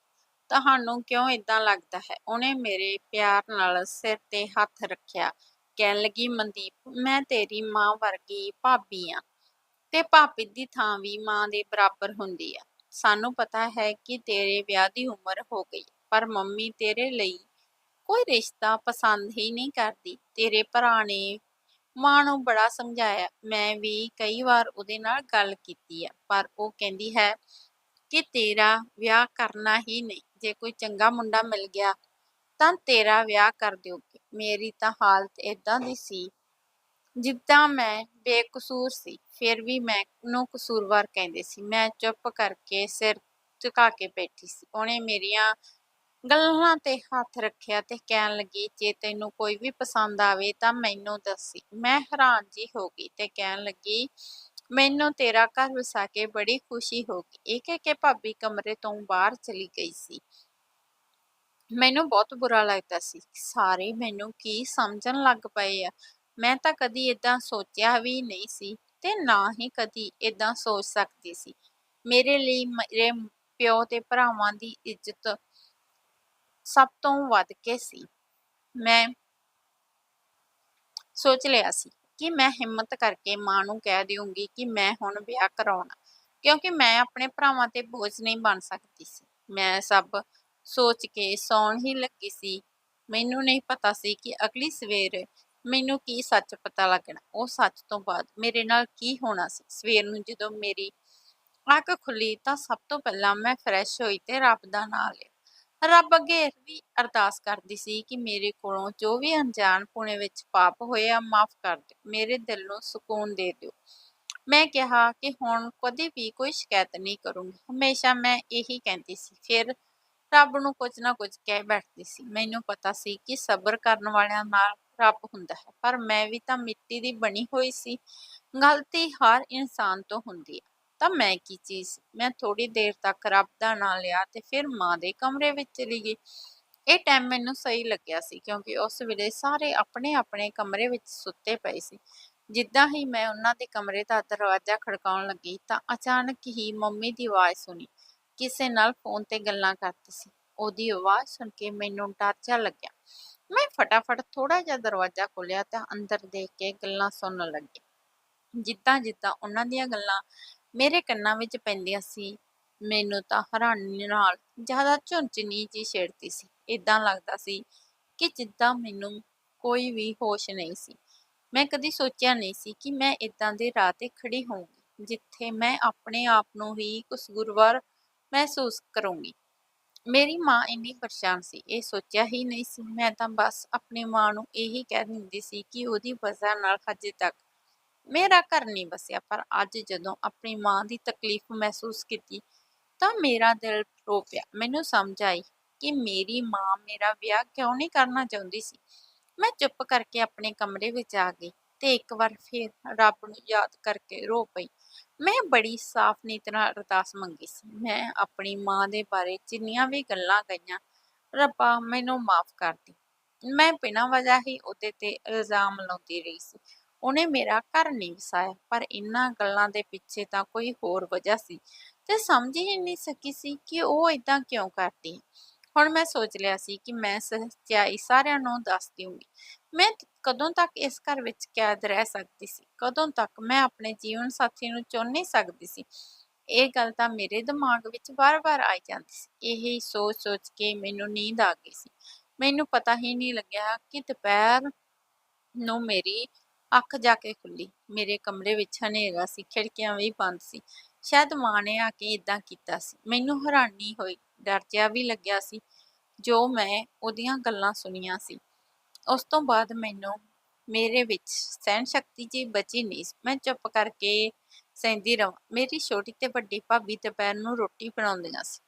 ਤੁਹਾਨੂੰ ਕਿਉਂ ਇਦਾਂ ਲੱਗਦਾ ਹੈ? ਉਹਨੇ ਮੇਰੇ ਪਿਆਰ ਨਾਲ ਸਿਰ ਤੇ ਹੱਥ ਰੱਖਿਆ। ਕਹਿਣ ਲੱਗੀ, ਮਨਦੀਪ, ਮੈਂ ਤੇਰੀ ਮਾਂ ਵਰਗੀ ਭਾਬੀ ਆ ਤੇ ਭਾਬੀ ਦੀ ਥਾਂ ਵੀ ਮਾਂ ਦੇ ਬਰਾਬਰ ਹੁੰਦੀ ਆ। ਸਾਨੂੰ ਪਤਾ ਹੈ ਕਿ ਤੇਰੇ ਵਿਆਹ ਦੀ ਉਮਰ ਹੋ ਗਈ, ਪਰ ਮੰਮੀ ਤੇਰੇ ਲਈ ਕੋਈ ਰਿਸ਼ਤਾ ਪਸੰਦ ਹੀ ਨਹੀਂ ਕਰਦੀ। ਤੇਰੇ ਭਰਾ ਨੇ ਮਾਂ ਨੂੰ ਬੜਾ ਸਮਝਾਇਆ। ਮੈਂ ਵੀ ਕਈ ਵਾਰ ਉਹਦੇ ਨਾਲ ਗੱਲ ਕੀਤੀ ਆ, ਪਰ ਉਹ ਕਹਿੰਦੀ ਹੈ ਕਿ ਤੇਰਾ ਵਿਆਹ ਕਰਨਾ ਹੀ ਨਹੀਂ। ਜੇ ਕੋਈ ਚੰਗਾ ਮੁੰਡਾ ਮਿਲ ਗਿਆ, ਤਾਂ ਤੇਰਾ ਵਿਆਹ ਕਰ ਦਿਓਗੇ। ਮੇਰੀ ਤਾਂ ਹਾਲਤ ਇਦਾਂ ਦੀ ਸੀ ਜਿੱਦਾਂ ਮੈਂ ਬੇਕਸੂਰ ਸੀ। ਫਿਰ ਵੀ ਮੈਂ ਮੈਨੂੰ ਕਸੂਰਵਾਰ ਕਹਿੰਦੇ ਸੀ। ਮੈਂ ਚੁੱਪ ਕਰਕੇ ਸਿਰ ਝੁਕਾ ਕੇ ਬੈਠੀ ਸੀ। ਉਹਨੇ ਮੇਰੀਆਂ ਗੱਲਾਂ ਤੇ ਹੱਥ ਰੱਖਿਆ ਤੇ ਕਹਿਣ ਲੱਗੀ, ਜੇ ਤੈਨੂੰ ਕੋਈ ਵੀ ਪਸੰਦ ਆਵੇ ਤਾਂ ਮੈਨੂੰ ਦੱਸੀ। ਮੈਂ ਹੈਰਾਨ ਜੀ ਹੋ ਗਈ ਤੇ ਕਹਿਣ ਲੱਗੀ, ਮੈਨੂੰ ਤੇਰਾ ਘਰ ਵਸਾ ਕੇ ਬੜੀ ਖੁਸ਼ੀ ਹੋ ਗਈ। ਇਹ ਕਹਿ ਕੇ ਭਾਬੀ ਕਮਰੇ ਤੋਂ ਬਾਹਰ ਚਲੀ ਗਈ ਸੀ। ਮੈਨੂੰ ਬਹੁਤ ਬੁਰਾ ਲੱਗਦਾ ਸੀ। ਸਾਰੇ ਮੈਨੂੰ ਕੀ ਸਮਝਣ ਲੱਗ ਪਏ ਆ? ਮੈਂ ਤਾਂ ਕਦੀ ਇਦਾਂ ਸੋਚਿਆ ਵੀ ਨਹੀਂ ਸੀ ਤੇ ਨਾ ਹੀ ਕਦੀ ਇਦਾਂ ਸੋਚ ਸਕਦੀ ਸੀ। ਮੇਰੇ ਲਈ ਮੇਰੇ ਪਿਓ ਤੇ ਭਰਾਵਾਂ ਦੀ ਇੱਜ਼ਤ ਸਭ ਤੋਂ ਵੱਧ ਕੇ ਸੀ। ਮੈਂ ਸੋਚ ਲਿਆ ਸੀ ਕਿ ਮੈਂ ਹਿੰਮਤ ਕਰਕੇ ਮਾਂ ਨੂੰ ਕਹਿ ਦਿਉਂਗੀ ਕਿ ਮੈਂ ਹੁਣ ਵਿਆਹ ਕਰਾਉਣਾ, ਕਿਉਂਕਿ ਮੈਂ ਆਪਣੇ ਭਰਾਵਾਂ ਤੇ ਬੋਝ ਨਹੀਂ ਬਣ ਸਕਦੀ ਸੀ। ਮੈਂ ਸਭ ਸੋਚ ਕੇ ਸੌਣ ਹੀ ਲੱਗੀ ਸੀ। ਮੈਨੂੰ ਨਹੀਂ ਪਤਾ ਸੀ ਕਿ ਅਗਲੀ ਸਵੇਰ ਮੈਨੂੰ ਕੀ ਸੱਚ ਪਤਾ ਲੱਗਣਾ। ਉਹ ਸੱਚ ਤੋਂ ਬਾਅਦ ਮੇਰੇ ਨਾਲ ਕੀ ਹੋਣਾ ਸੀ? ਸਵੇਰ ਨੂੰ ਜਦੋਂ ਮੇਰੀ ਅੱਖ ਖੁੱਲੀ ਤਾਂ ਸਭ ਤੋਂ ਪਹਿਲਾਂ ਮੈਂ ਫਰੈਸ਼ ਹੋਈ ਤੇ ਰੱਬ ਦਾ ਨਾਮ ਲਿਆ। ਰੱਬ ਅੱਗੇ ਵੀ ਅਰਦਾਸ ਕਰਦੀ ਸੀ ਕਿ ਮੇਰੇ ਕੋਲੋਂ ਜੋ ਵੀ ਅਣਜਾਣ ਪੁਣੇ ਵਿੱਚ ਪਾਪ ਹੋਇਆ ਮਾਫ ਕਰ ਦਿਓ, ਮੇਰੇ ਦਿਲ ਨੂੰ ਸਕੂਨ ਦੇ ਦਿਓ। ਮੈਂ ਕਿਹਾ ਕਿ ਹੁਣ ਕਦੇ ਵੀ ਕੋਈ ਸ਼ਿਕਾਇਤ ਨਹੀਂ ਕਰੂੰਗੀ। ਹਮੇਸ਼ਾ ਮੈਂ ਇਹੀ ਕਹਿੰਦੀ ਸੀ। ਫਿਰ ਰੱਬ ਨੂੰ ਕੁਝ ਨਾ ਕੁਝ ਕਹਿ ਬੈਠਦੀ ਸੀ। ਮੈਨੂੰ ਪਤਾ ਸੀ ਕਿ ਸਬਰ ਕਰਨ ਵਾਲਿਆਂ ਨਾਲ ਰੱਬ ਹੁੰਦਾ ਹੈ, ਪਰ ਮੈਂ ਵੀ ਤਾਂ ਮਿੱਟੀ ਦੀ ਬਣੀ ਹੋਈ ਸੀ। ਗਲਤੀ ਹਰ ਇਨਸਾਨ ਤੋਂ ਹੁੰਦੀ ਹੈ। ਤਾਂ ਮੈਂ ਕੀ ਚੀਜ਼ ਸੀ? ਮੈਂ ਥੋੜੀ ਦੇਰ ਤੱਕ ਰੱਬ ਦਾ ਨਾਂ ਲਿਆ ਤੇ ਫਿਰ ਮਾਂ ਦੇ ਕਮਰੇ ਵਿੱਚ ਚਲੀ ਗਈ ਇਹ ਟਾਈਮ ਮੈਨੂੰ ਸਹੀ ਲੱਗਿਆ ਸੀ ਕਿਉਂਕਿ ਉਸ ਵੇਲੇ ਸਾਰੇ ਆਪਣੇ ਆਪਣੇ ਕਮਰੇ ਵਿੱਚ ਸੁੱਤੇ ਪਏ ਸੀ। ਜਿੱਦਾਂ ਹੀ ਮੈਂ ਉਹਨਾਂ ਦੇ ਕਮਰੇ ਦਾ ਦਰਵਾਜ਼ਾ ਖੜਕਾਉਣ ਲੱਗੀ ਤਾਂ ਅਚਾਨਕ ਹੀ ਮੰਮੀ ਦੀ ਆਵਾਜ਼ ਸੁਣੀ। ਕਿਸੇ ਨਾਲ ਫੋਨ ਤੇ ਗੱਲਾਂ ਕਰਦੀ ਸੀ। ਉਹਦੀ ਆਵਾਜ਼ ਸੁਣ ਕੇ ਮੈਨੂੰ ਡਰ ਜਿਹਾ ਲੱਗਿਆ। ਮੈਂ ਫਟਾਫਟ ਥੋੜਾ ਜਿਹਾ ਦਰਵਾਜ਼ਾ ਖੋਲ੍ਹਿਆ ਤਾਂ ਅੰਦਰ ਦੇਖ ਕੇ ਗੱਲਾਂ ਸੁਣਨ ਲੱਗੀ। ਜਿੱਦਾਂ ਜਿੱਦਾਂ ਉਹਨਾਂ ਦੀਆਂ ਗੱਲਾਂ ਮੇਰੇ ਕੰਨਾਂ ਵਿੱਚ ਪੈਂਦੀਆਂ ਸੀ। ਮੈਨੂੰ ਤਾਂ ਹੈਰਾਨੀ ਨਾਲ ਜ਼ਿਆਦਾ ਝੁੰਝਣੀ ਜੀ ਛੇੜਦੀ ਸੀ। ਇਦਾਂ ਲੱਗਦਾ ਸੀ ਕਿ ਜਿੱਦਾਂ ਮੈਨੂੰ ਕੋਈ ਵੀ ਹੋਸ਼ ਨਹੀਂ ਸੀ। ਮੈਂ ਕਦੀ ਸੋਚਿਆ ਨਹੀਂ ਸੀ ਕਿ ਮੈਂ ਇਦਾਂ ਦੇ ਰਾਹ ਤੇ ਖੜੀ ਹੋਊਂਗੀ, ਜਿੱਥੇ ਮੈਂ ਆਪਣੇ ਆਪ ਨੂੰ ਹੀ ਕਸੂਰਵਾਰ ਮਹਿਸੂਸ ਕਰੂੰਗੀ। ਮੇਰੀ ਮਾਂ ਇੰਨੀ ਪਰੇਸ਼ਾਨ ਸੀ, ਇਹ ਸੋਚਿਆ ਹੀ ਨਹੀਂ ਸੀ। ਮੈਂ ਤਾਂ ਬਸ ਆਪਣੀ ਮਾਂ ਨੂੰ ਇਹੀ ਕਹਿ ਦਿੰਦੀ ਸੀ ਕਿ ਉਹਦੀ ਵਜ੍ਹਾ ਨਾਲ ਹਜੇ ਤੱਕ ਮੇਰਾ ਘਰ ਨਹੀਂ ਵਸਿਆ, ਪਰ ਅੱਜ ਜਦੋਂ ਆਪਣੀ ਮਾਂ ਦੀ ਤਕਲੀਫ ਮਹਿਸੂਸ ਕੀਤੀ, ਤਾਂ ਮੇਰਾ ਦਿਲ ਰੋ ਪਿਆ। ਮੈਨੂੰ ਸਮਝ ਆਈ ਕਿ ਮੇਰੀ ਮਾਂ ਮੇਰਾ ਵਿਆਹ ਕਿਉਂ ਨਹੀਂ ਕਰਨਾ ਚਾਹੁੰਦੀ ਸੀ। ਮੈਂ ਚੁੱਪ ਕਰਕੇ ਆਪਣੇ ਕਮਰੇ ਵਿੱਚ ਆ ਗਈ ਤੇ ਇੱਕ ਵਾਰ ਫਿਰ ਰੱਬ ਨੂੰ ਯਾਦ ਕਰਕੇ ਰੋ ਪਈ। ਮੈਂ ਬੜੀ ਸਾਫ਼ ਨੀਤ ਨਾਲ ਅਰਦਾਸ ਮੰਗੀ ਸੀ। ਮੈਂ ਆਪਣੀ ਮਾਂ ਦੇ ਬਾਰੇ ਜਿੰਨੀਆਂ ਵੀ ਗੱਲਾਂ ਗਈਆਂ, ਰੱਬਾ ਮੈਨੂੰ ਮਾਫ ਕਰ ਦੇ। ਮੈਂ ਬਿਨਾਂ ਵਜ੍ਹਾ ਹੀ ਉਹਦੇ ਤੇ ਇਲਜ਼ਾਮ ਲਾਉਂਦੀ ਰਹੀ ਸੀ। ਉਹਨੇ ਮੇਰਾ ਘਰ ਨਹੀਂ ਵਸਾਇਆ, ਪਰ ਇਹਨਾਂ ਗੱਲਾਂ ਦੇ ਪਿੱਛੇ ਤਾਂ ਕੋਈ ਹੋਰ ਵਜ੍ਹਾ ਸੀ। ਤੇ ਸਮਝ ਹੀ ਨਹੀਂ ਸਕੀ ਸੀ ਕਿ ਉਹ ਇਦਾਂ ਕਿਉਂ ਕਰਦੀ ਹੁਣ ਮੈਂ ਸੋਚ ਲਿਆ ਸੀ ਕਿ ਮੈਂ ਸੱਚਾਈ ਸਾਰਿਆਂ ਨੂੰ ਦੱਸ ਦਿਉਂਗੀ ਮੈਂ ਕਦੋਂ ਤੱਕ ਇਸ ਘਰ ਵਿੱਚ ਕੈਦ ਰਹਿ ਸਕਦੀ ਸੀ? ਕਦੋਂ ਤੱਕ ਮੈਂ ਆਪਣੇ ਜੀਵਨ ਸਾਥੀ ਨੂੰ ਚੁਣ ਨਹੀਂ ਸਕਦੀ ਸੀ? ਇਹ ਗੱਲ ਤਾਂ ਮੇਰੇ ਦਿਮਾਗ ਵਿੱਚ ਵਾਰ-ਵਾਰ ਆਈ ਜਾਂਦੀ ਸੀ। ਇਹ ਸੋਚ-ਸੋਚ ਕੇ ਮੈਨੂੰ ਨੀਂਦ ਆ ਗਈ ਸੀ। ਮੈਨੂੰ ਪਤਾ ਹੀ ਨਹੀਂ ਲੱਗਿਆ ਕਿ ਦੁਪਹਿਰ ਨੂੰ ਮੇਰੀ ਅੱਖ ਜਾ ਕੇ ਖੁੱਲੀ। ਮੇਰੇ ਕਮਰੇ ਵਿੱਚ ਹਨੇਰਾ ਸੀ, ਖਿੜਕੀਆਂ ਵੀ ਬੰਦ ਸੀ। ਸ਼ਾਇਦ ਮਾਂ ਨੇ ਆ ਕੇ ਇਦਾਂ ਕੀਤਾ ਸੀ। ਮੈਨੂੰ ਹੈਰਾਨੀ ਹੋਈ, ਡਰ ਜਿਹਾ ਵੀ ਲੱਗਿਆ ਸੀ, ਜੋ ਮੈਂ ਉਹਦੀਆਂ ਗੱਲਾਂ ਸੁਣੀਆਂ ਸੀ। ਉਸ ਤੋਂ ਬਾਅਦ ਮੈਨੂੰ ਮੇਰੇ ਵਿੱਚ ਸਹਿਣ ਸ਼ਕਤੀ ਜੀ ਬਚੀ ਨਹੀਂ ਸੀ। ਮੈਂ ਚੁੱਪ ਕਰਕੇ ਸਹਿੰਦੀ ਰਵਾਂ। ਮੇਰੀ ਛੋਟੀ ਤੇ ਵੱਡੀ ਭਾਬੀ ਦੁਪਹਿਰ ਨੂੰ ਰੋਟੀ ਬਣਾਉਂਦੀਆਂ ਸੀ।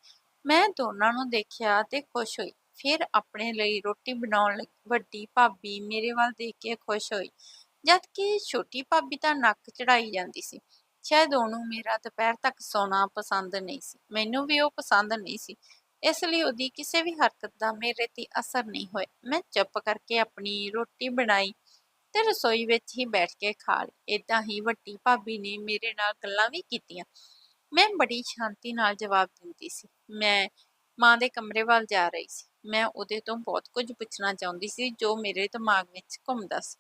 ਮੈਂ ਦੋਨਾਂ ਨੂੰ ਦੇਖਿਆ ਤੇ ਖੁਸ਼ ਹੋਈ। ਫਿਰ ਆਪਣੇ ਲਈ ਰੋਟੀ ਬਣਾਉਣ ਲਈ ਵੱਡੀ ਭਾਬੀ ਮੇਰੇ ਵੱਲ ਦੇਖ ਕੇ ਖੁਸ਼ ਹੋਈ। ਜਦ ਕਿ ਛੋਟੀ ਭਾਬੀ ਤਾਂ ਨੱਕ ਚੜਾਈ ਜਾਂਦੀ ਸੀ। ਸ਼ਾਇਦ ਉਹਨੂੰ ਮੇਰਾ ਦੁਪਹਿਰ ਤੱਕ ਸੌਣਾ ਪਸੰਦ ਨਹੀਂ ਸੀ। ਮੈਨੂੰ ਵੀ ਉਹ ਪਸੰਦ ਨਹੀਂ ਸੀ। ਇਸ ਲਈ ਉਹਦੀ ਕਿਸੇ ਵੀ ਹਰਕਤ ਦਾ ਮੇਰੇ ਤੇ ਅਸਰ ਨਹੀਂ ਹੋਇਆ। ਮੈਂ ਚੁੱਪ ਕਰਕੇ ਆਪਣੀ ਰੋਟੀ ਬਣਾਈ ਤੇ ਰਸੋਈ ਵਿੱਚ ਹੀ ਬੈਠ ਕੇ ਖਾ ਲਈ। ਇਦਾਂ ਹੀ ਵੱਡੀ ਭਾਬੀ ਨੇ ਮੇਰੇ ਨਾਲ ਗੱਲਾਂ ਵੀ ਕੀਤੀਆਂ। ਮੈਂ ਬੜੀ ਸ਼ਾਂਤੀ ਨਾਲ ਜਵਾਬ ਦਿੰਦੀ ਸੀ। ਮੈਂ ਮਾਂ ਦੇ ਕਮਰੇ ਵੱਲ ਜਾ ਰਹੀ ਸੀ। ਮੈਂ ਉਹਦੇ ਤੋਂ ਬਹੁਤ ਕੁਝ ਪੁੱਛਣਾ ਚਾਹੁੰਦੀ ਸੀ ਜੋ ਮੇਰੇ ਦਿਮਾਗ ਵਿੱਚ ਘੁੰਮਦਾ ਸੀ।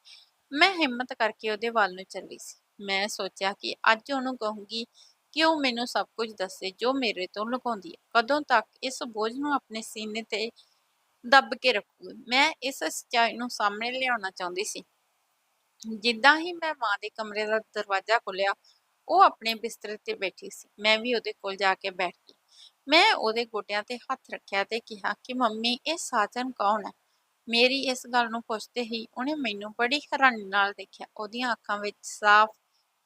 ਮੈਂ ਹਿੰਮਤ ਕਰਕੇ ਉਹਦੇ ਵੱਲ ਨੂੰ ਚੱਲੀ ਸੀ। ਮੈਂ ਸੋਚਿਆ ਕਿ ਅੱਜ ਉਹਨੂੰ ਕਹੂੰਗੀ ਕਿ ਉਹ ਮੈਨੂੰ ਸਭ ਕੁਝ ਦੱਸੇ ਜੋ ਮੇਰੇ ਤੋਂ ਲੁਕਾਉਂਦੀ ਹੈ। ਕਦੋਂ ਤੱਕ ਇਸ ਬੋਝ ਨੂੰ ਆਪਣੇ ਸੀਨੇ ਤੇ ਦੱਬ ਕੇ ਰੱਖੂਗੀ? ਮੈਂ ਇਸ ਸੱਚਾਈ ਨੂੰ ਸਾਹਮਣੇ ਲਿਆਉਣਾ ਚਾਹੁੰਦੀ ਸੀ। ਜਿੱਦਾਂ ਹੀ ਮੈਂ ਮਾਂ ਦੇ ਕਮਰੇ ਦਾ ਦਰਵਾਜ਼ਾ ਖੋਲ੍ਹਿਆ, ਉਹ ਆਪਣੇ ਬਿਸਤਰੇ ਤੇ ਬੈਠੀ ਸੀ। ਮੈਂ ਵੀ ਉਹਦੇ ਕੋਲ ਜਾ ਕੇ ਬੈਠ ਗਈ। ਮੈਂ ਉਹਦੇ ਗੋਡਿਆਂ ਤੇ ਹੱਥ ਰੱਖਿਆ ਤੇ ਕਿਹਾ ਕਿ ਮੰਮੀ, ਇਹ ਸਾਜਨ ਕੌਣ ਹੈ? ਮੇਰੀ ਇਸ ਗੱਲ ਨੂੰ ਪੁੱਛਦੇ ਹੀ ਉਹਨੇ ਮੈਨੂੰ ਬੜੀ ਹੈਰਾਨੀ ਨਾਲ ਦੇਖਿਆ। ਉਹਦੀਆਂ ਅੱਖਾਂ ਵਿੱਚ ਸਾਫ਼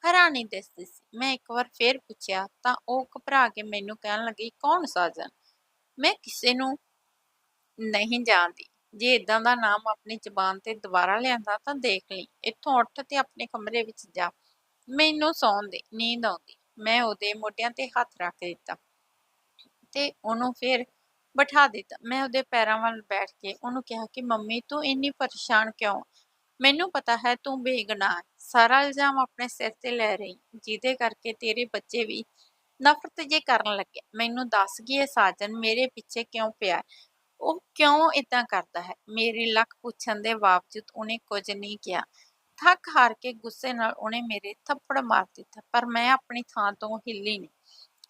ਹੈਰਾਨੀ ਦਿਸਦੀ ਸੀ। ਮੈਂ ਇੱਕ ਵਾਰ ਫੇਰ ਪੁੱਛਿਆ, ਤਾਂ ਉਹ ਘਬਰਾ ਕੇ ਮੈਨੂੰ ਕਹਿਣ ਲੱਗੀ, ਕੌਣ ਸਾਜਨ? ਮੈਂ ਕਿਸੇ ਨੂੰ ਨਹੀਂ ਜਾਣਦੀ। ਜੇ ਇਦਾਂ ਦਾ ਨਾਮ ਆਪਣੀ ਜ਼ੁਬਾਨ ਤੇ ਦੁਬਾਰਾ ਲਿਆਂਦਾ ਤਾਂ ਦੇਖ ਲਈ। ਇੱਥੋਂ ਉੱਠ ਤੇ ਆਪਣੇ ਕਮਰੇ ਵਿੱਚ ਜਾ। ਮੈਨੂੰ ਸੌਣ ਦੇ, ਨੀਂਦ ਆਉਂਦੀ। ਮੈਂ ਉਹਦੇ ਮੋਢਿਆਂ ਤੇ ਹੱਥ ਰੱਖ ਦਿੱਤਾ ਤੇ ਉਹਨੂੰ ਫਿਰ ਬਿਠਾ ਦਿੱਤਾ। ਮੈਂ ਉਹਦੇ ਪੈਰਾਂ ਵੱਲ ਬੈਠ ਕੇ ਉਹਨੂੰ ਕਿਹਾ ਕਿ, ਮੰਮੀ, ਤੂੰ ਇੰਨੀ ਪਰੇਸ਼ਾਨ ਕਿਉਂ? ਮੈਨੂੰ ਪਤਾ ਹੈ ਤੂੰ ਬੇਗੁਨਾਹ ਸਾਰਾ ਇਲਜ਼ਾਮ ਆਪਣੇ ਸਿਰ ਤੇ ਲੈ ਰਹੀ ਜਿਹਦੇ ਕਰਕੇ ਤੇਰੇ ਬੱਚੇ ਵੀ ਨਫ਼ਰਤ ਜੇ ਕਰਨ ਲੱਗੇ। ਮੈਨੂੰ ਦੱਸ ਕਿ ਇਹ ਸਾਜਨ ਮੇਰੇ ਪਿੱਛੇ ਕਿਉਂ ਪਿਆ ਉਹ ਕਿਉਂ ਇਦਾਂ ਕਰਦਾ ਹੈ? ਮੇਰੀ ਲੱਖ ਪੁੱਛਣ ਦੇ ਬਾਵਜੂਦ ਉਹਨੇ ਕੁਝ ਨਹੀਂ ਕਿਹਾ। ਥੱਕ ਹਾਰ ਕੇ ਗੁੱਸੇ ਨਾਲ ਉਹਨੇ ਮੇਰੇ ਥੱਪੜ ਮਾਰ ਦਿੱਤਾ, ਪਰ ਮੈਂ ਆਪਣੀ ਥਾਂ ਤੋਂ ਹਿੱਲੀ ਨਹੀਂ।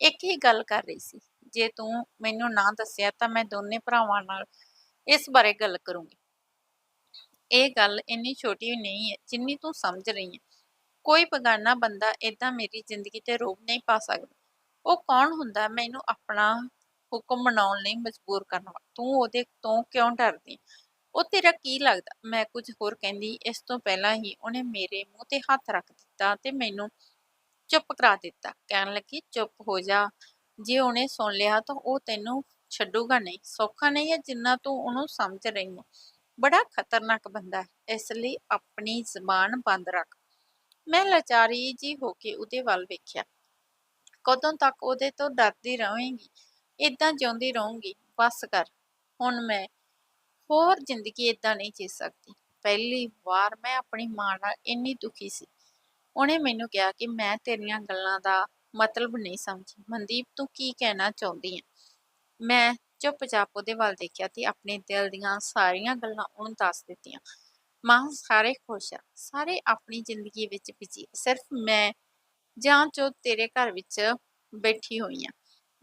ਇੱਕ ਹੀ ਗੱਲ ਕਰ ਰਹੀ ਸੀ। ਜੇ ਤੂੰ ਮੈਨੂੰ ਨਾ ਦੱਸਿਆ ਤਾਂ ਮੈਂ ਦੋਨੇ ਭਰਾਵਾਂ ਨਾਲ ਇਸ ਬਾਰੇ ਗੱਲ ਕਰੂੰਗੀ। ਇਹ ਗੱਲ ਇੰਨੀ ਛੋਟੀ ਨਹੀਂ ਹੈ, ਜਿੰਨੀ ਤੂੰ ਸਮਝ ਰਹੀ ਹੈ। ਕੋਈ ਬਗਾਨਾ ਬੰਦਾ ਏਦਾਂ ਮੇਰੀ ਜ਼ਿੰਦਗੀ ਤੇ ਰੋਬ ਨਹੀਂ ਪਾ ਸਕਦਾ। ਉਹ ਕੌਣ ਹੁੰਦਾ ਮੈਨੂੰ ਆਪਣਾ ਹੁਕਮ ਮਨਾਉਣ ਲਈ ਮਜਬੂਰ ਕਰਨ ਵਾਲਾ। ਤੂੰ ਉਹਦੇ ਤੋਂ ਕਿਉਂ ਡਰਦੀ? ਉਹ ਤੇਰਾ ਕੀ ਲੱਗਦਾ? ਮੈਂ ਕੁਝ ਹੋਰ ਕਹਿੰਦੀ, ਇਸ ਤੋਂ ਪਹਿਲਾਂ ਹੀ ਉਹਨੇ ਮੇਰੇ ਮੂੰਹ ਤੇ ਹੱਥ ਰੱਖ ਦਿੱਤਾ ਤੇ ਮੈਨੂੰ ਚੁੱਪ ਕਰਾ ਦਿੱਤਾ। ਕਹਿਣ ਲੱਗੀ, ਚੁੱਪ ਹੋ ਜਾ। ਜੇ ਉਹਨੇ ਸੁਣ ਲਿਆ ਤਾਂ ਉਹ ਤੈਨੂੰ ਛੱਡੂਗਾ ਨਹੀਂ। ਸੌਖਾ ਨਹੀਂ ਹੈ ਜਿੰਨਾ ਤੂੰ ਉਹਨੂੰ ਸਮਝ ਰਹੀ ਹੈ। ਬੜਾ ਖਤਰਨਾਕ ਬੰਦਾ ਹੈ। ਇਸ ਲਈ ਆਪਣੀ ਜ਼ਬਾਨ ਬੰਦ ਰੱਖ। ਮੈਂ ਲਾਚਾਰੀ ਜੀ ਹੋ ਕੇ ਉਹਦੇ ਵੱਲ ਵੇਖਿਆ। ਕਦੋਂ ਤੱਕ ਉਹਦੇ ਤੋਂ ਡਰਦੀ ਰਵੇਂਗੀ ਇਦਾਂ ਜਿਉਂਦੀ ਰਹੂੰਗੀ। ਬਸ ਕਰ। ਹੁਣ ਮੈਂ ਹੋਰ ਜ਼ਿੰਦਗੀ ਇਦਾਂ ਨਹੀਂ ਜੀ ਸਕਦੀ। ਪਹਿਲੀ ਵਾਰ ਮੈਂ ਆਪਣੀ ਮਾਂ ਨਾਲ ਇੰਨੀ ਦੁਖੀ ਸੀ। ਉਹਨੇ ਮੈਨੂੰ ਕਿਹਾ ਕਿ ਮੈਂ ਤੇਰੀਆਂ ਗੱਲਾਂ ਦਾ ਮਤਲਬ ਨਹੀਂ ਸਮਝੀ। ਮਨਦੀਪ, ਤੂੰ ਕੀ ਕਹਿਣਾ ਚਾਹੁੰਦੀ ਹੈ ਮੈਂ ਚੁੱਪਚਾਪ ਉਹਦੇ ਵੱਲ ਦੇਖਿਆ ਤੇ ਆਪਣੇ ਦਿਲ ਦੀਆਂ ਸਾਰੀਆਂ ਗੱਲਾਂ ਉਹਨੂੰ ਦੱਸ ਦਿੱਤੀਆਂ। ਮਾਂ, ਸਾਰੇ ਖੁਸ਼ ਆ। ਸਾਰੇ ਆਪਣੀ ਜ਼ਿੰਦਗੀ ਵਿੱਚ ਬਿਜ਼ੀ ਸਿਰਫ ਮੈਂ ਜਾਂ ਜੋ ਤੇਰੇ ਘਰ ਵਿੱਚ ਬੈਠੀ ਹੋਈ ਆ।